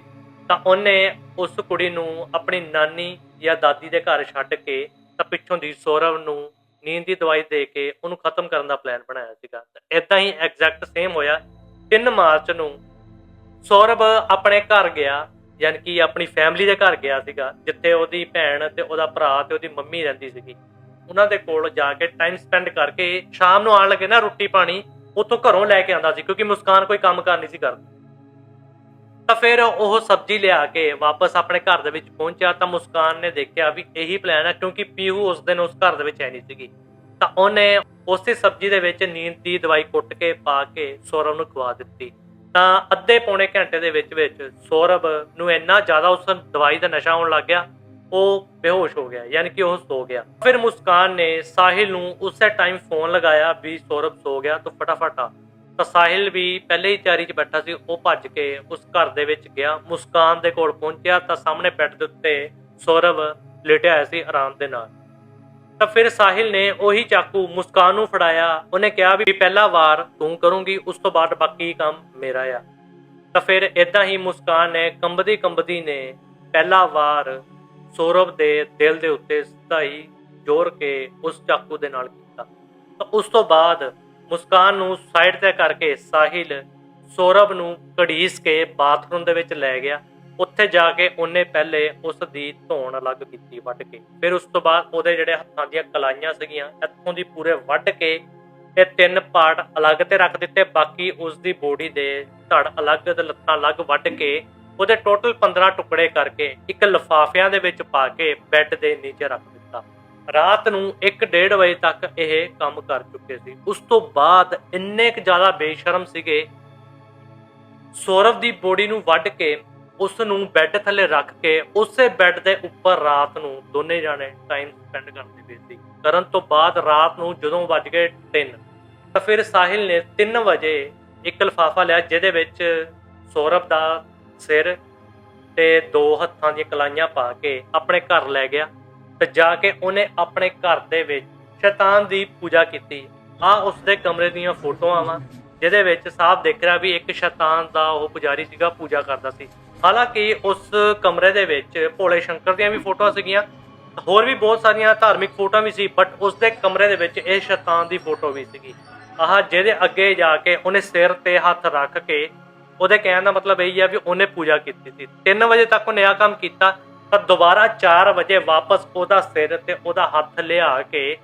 ਤਾਂ ਉਹਨੇ ਉਸ ਕੁੜੀ ਨੂੰ ਆਪਣੀ ਨਾਨੀ ਜਾਂ ਦਾਦੀ ਦੇ ਘਰ ਛੱਡ ਕੇ ਤਾਂ ਪਿੱਛੋਂ ਦੀ ਸੌਰਵ ਨੂੰ ਨੀਂਦ ਦੀ ਦਵਾਈ ਦੇ ਕੇ ਉਹਨੂੰ ਖਤਮ ਕਰਨ ਦਾ ਪਲਾਨ ਬਣਾਇਆ ਸੀਗਾ। ਇਦਾਂ ਹੀ ਐਗਜ਼ੈਕਟ ਸੇਮ ਹੋਇਆ। 3 ਮਾਰਚ ਨੂੰ ਸੌਰਵ ਆਪਣੇ ਘਰ ਗਿਆ, ਯਾਨੀ ਕਿ ਆਪਣੀ ਫੈਮਿਲੀ ਦੇ ਘਰ ਗਿਆ ਸੀਗਾ, ਜਿੱਥੇ ਉਹਦੀ ਭੈਣ ਤੇ ਉਹਦਾ ਭਰਾ ਤੇ ਉਹਦੀ ਮੰਮੀ ਰਹਿੰਦੀ ਸੀਗੀ। ਉਹਨਾਂ ਦੇ ਕੋਲ ਜਾ ਕੇ ਟਾਈਮ ਸਪੈਂਡ ਕਰਕੇ ਸ਼ਾਮ ਨੂੰ ਆਣ ਲੱਗੇ ਨਾ ਰੋਟੀ ਪਾਣੀ, ਉੱਥੋਂ ਘਰੋਂ ਲੈ ਕੇ ਆਂਦਾ ਸੀ, ਕਿਉਂਕਿ ਮੁਸਕਾਨ ਕੋਈ ਕੰਮ ਕਰ ਨਹੀਂ ਸੀ ਕਰਦੀ। ਤਾਂ ਫਿਰ ਉਹ ਸਬਜ਼ੀ ਲਿਆ ਕੇ ਵਾਪਸ ਆਪਣੇ ਘਰ ਦੇ ਵਿੱਚ ਪਹੁੰਚਿਆ ਤਾਂ ਮੁਸਕਾਨ ਨੇ ਦੇਖਿਆ ਵੀ ਇਹੀ ਪਲਾਨ ਹੈ ਕਿਉਂਕਿ ਪੀਹੂ ਉਸ ਦਿਨ ਉਸ ਘਰ ਦੇ ਵਿੱਚ ਹੈ ਨਹੀਂ ਸੀਗੀ। ਤਾਂ ਉਹਨੇ ਉਸੇ ਸਬਜ਼ੀ ਦੇ ਵਿੱਚ ਨੀਂਦ ਦੀ ਦਵਾਈ ਕੁੱਟ ਕੇ ਪਾ ਕੇ ਸੌਰਵ ਨੂੰ ਖਵਾ ਦਿੱਤੀ। ਤਾਂ ਅੱਧੇ ਪੌਣੇ ਘੰਟੇ ਦੇ ਵਿੱਚ ਵਿੱਚ ਸੌਰਵ ਨੂੰ ਇੰਨਾ ਜ਼ਿਆਦਾ ਉਸ ਦਵਾਈ ਦਾ ਨਸ਼ਾ ਆਉਣ ਲੱਗ ਗਿਆ, ਉਹ ਬੇਹੋਸ਼ ਹੋ ਗਿਆ, ਯਾਨੀ ਕਿ ਉਹ ਸੋ ਗਿਆ। ਫਿਰ ਮੁਸਕਾਨ ਨੇ ਸਾਹਿਲ ਨੂੰ ਉਸੇ ਟਾਈਮ ਫੋਨ ਲਗਾਇਆ ਵੀ ਸੌਰਵ ਸੋ ਗਿਆ, ਤੂੰ ਫਟਾਫਟ ਆ। ਤਾਂ ਸਾਹਿਲ ਵੀ ਪਹਿਲੇ ਹੀ ਤਿਆਰੀ 'ਚ ਬੈਠਾ ਸੀ, ਉਹ ਭੱਜ ਕੇ ਉਸ ਘਰ ਦੇ ਵਿੱਚ ਗਿਆ। ਮੁਸਕਾਨ ਦੇ ਕੋਲ ਪਹੁੰਚਿਆ ਤਾਂ ਸਾਹਮਣੇ ਬੈੱਡ ਦੇ ਉੱਤੇ ਸੌਰਵ ਲੇਟਿਆ ਹੋਇਆ ਸੀ ਆਰਾਮ ਦੇ ਨਾਲ। ਤਾਂ ਫਿਰ ਸਾਹਿਲ ਨੇ ਉਹੀ ਚਾਕੂ ਮੁਸਕਾਨ ਨੂੰ ਫੜਾਇਆ। ਉਹਨੇ ਕਿਹਾ ਵੀ ਪਹਿਲਾ ਵਾਰ ਤੂੰ ਕਰੂੰਗੀ, ਉਸ ਤੋਂ ਬਾਅਦ ਬਾਕੀ ਕੰਮ ਮੇਰਾ ਆ। ਤਾਂ ਫਿਰ ਇਦਾਂ ਹੀ ਮੁਸਕਾਨ ਨੇ ਕੰਬਦੀ ਕੰਬਦੀ ਨੇ ਪਹਿਲਾ ਵਾਰ ਸੌਰਵ ਦੇ ਦਿਲ ਦੇ ਉੱਤੇ ਸਿੱਧਾ ਹੀ ਜ਼ੋਰ ਕੇ ਉਸ ਚਾਕੂ ਦੇ ਨਾਲ ਕੀਤਾ। ਤਾਂ ਉਸ ਤੋਂ ਬਾਅਦ ਮੁਸਕਾਨ ਨੂੰ ਸਾਈਡ ਤੇ ਕਰਕੇ ਸਾਹਿਲ ਸੌਰਵ ਨੂੰ ਘੜੀਸ ਕੇ ਬਾਥਰੂਮ ਦੇ ਵਿੱਚ ਲੈ ਗਿਆ। ਉੱਥੇ ਜਾ ਕੇ ਉਹਨੇ ਪਹਿਲੇ ਉਸ ਦੀ ਧੌਣ ਅਲੱਗ ਕੀਤੀ, ਵੱਢ ਕੇ। ਫਿਰ ਉਸ ਤੋਂ ਬਾਅਦ ਉਹਦੇ ਜਿਹੜੇ ਹੱਥਾਂ ਦੀਆਂ ਕਲਾਈਆਂ ਸੀਗੀਆਂ, ਇੱਥੋਂ ਦੀ ਪੂਰੇ ਵੱਢ ਕੇ ਇਹ ਤਿੰਨ ਪਾਰਟ ਅਲੱਗ ਤੇ ਰੱਖ ਦਿੱਤੇ। ਬਾਕੀ ਉਸ ਦੀ ਬੋਡੀ ਦੇ ਧੜ ਅਲੱਗ ਤੇ ਲੱਤਾਂ ਅਲੱਗ ਵੱਢ ਕੇ ਉਹਦੇ ਟੋਟਲ 15 ਟੁਕੜੇ ਕਰਕੇ ਇੱਕ ਲਫਾਫਿਆਂ ਦੇ ਵਿੱਚ ਪਾ ਕੇ ਬੈੱਡ ਦੇ ਨੀਚੇ ਰੱਖ ਰਾਤ ਨੂੰ 1:30 ਵਜੇ ਤੱਕ ਇਹ ਕੰਮ ਕਰ ਚੁੱਕੇ ਸੀ। ਉਸ ਤੋਂ ਬਾਅਦ ਇੰਨੇ ਕੁ ਜ਼ਿਆਦਾ ਬੇਸ਼ਰਮ ਸੀਗੇ, ਸੌਰਵ ਦੀ ਬੋਡੀ ਨੂੰ ਵੱਢ ਕੇ ਉਸ ਨੂੰ ਬੈੱਡ ਥੱਲੇ ਰੱਖ ਕੇ ਉਸੇ ਬੈੱਡ ਦੇ ਉੱਪਰ ਰਾਤ ਨੂੰ ਦੋਨੇ ਜਾਣੇ ਟਾਈਮ ਸਪੈਂਡ ਕਰਦੇ ਪਏ ਸੀ ਕਰਨ ਤੋਂ ਬਾਅਦ ਰਾਤ ਨੂੰ ਜਦੋਂ ਵੱਜ ਗਏ 3 ਤਾਂ ਫਿਰ ਸਾਹਿਲ ਨੇ 3 ਵਜੇ ਇੱਕ ਲਫਾਫਾ ਲਿਆ ਜਿਹਦੇ ਵਿੱਚ ਸੌਰਵ ਦਾ ਸਿਰ ਤੇ ਦੋ ਹੱਥਾਂ ਦੀਆਂ ਕਲਾਈਆਂ ਪਾ ਕੇ ਆਪਣੇ ਘਰ ਲੈ ਗਿਆ। ਤੇ ਜਾ ਕੇ ਉਹਨੇ ਆਪਣੇ ਘਰ ਦੇ ਵਿੱਚ ਸ਼ੈਤਾਨ ਦੀ ਪੂਜਾ ਕੀਤੀ। ਆ ਉਸ ਦੇ ਕਮਰੇ ਦੀਆਂ ਫੋਟੋਆਂ ਵਾ, ਜਿਹਦੇ ਵਿੱਚ ਸਾਫ਼ ਦਿਖ ਰਿਹਾ ਵੀ ਇੱਕ ਸ਼ੈਤਾਨ ਦਾ ਉਹ ਪੁਜਾਰੀ ਸੀਗਾ, ਪੂਜਾ ਕਰਦਾ ਸੀ। ਹਾਲਾਂਕਿ ਉਸ ਕਮਰੇ ਦੇ ਵਿੱਚ ਭੋਲੇ ਸ਼ੰਕਰ ਦੀਆਂ ਵੀ ਫੋਟੋਆਂ ਸੀਗੀਆਂ। ਹੋਰ ਵੀ ਬਹੁਤ ਸਾਰੀਆਂ ਧਾਰਮਿਕ ਫੋਟੋਆਂ ਵੀ ਸੀ ਬਟ ਉਸ ਦੇ ਕਮਰੇ ਦੇ ਵਿੱਚ ਇਹ ਸ਼ੈਤਾਨ ਦੀ ਫੋਟੋ ਵੀ ਸੀਗੀ। ਆਹ ਜਿਹਦੇ ਅੱਗੇ ਜਾ ਕੇ ਉਹਨੇ ਸਿਰ ਤੇ ਹੱਥ ਰੱਖ ਕੇ ਉਹਦੇ ਕਹਿਣ ਦਾ ਮਤਲਬ ਇਹ ਹੀ ਆ ਵੀ ਉਹਨੇ ਪੂਜਾ ਕੀਤੀ ਸੀ। 3 ਵਜੇ ਤੱਕ ਉਹਨੇ ਆ ਕੰਮ ਕੀਤਾ। ਤਾਂ ਦੁਬਾਰਾ 4 ਵਜੇ ਵਾਪਸ ਉਹਦਾ ਸਿਰ ਤੇ ਉਹਦਾ ਹੱਥ ਲਿਆ ਕੇ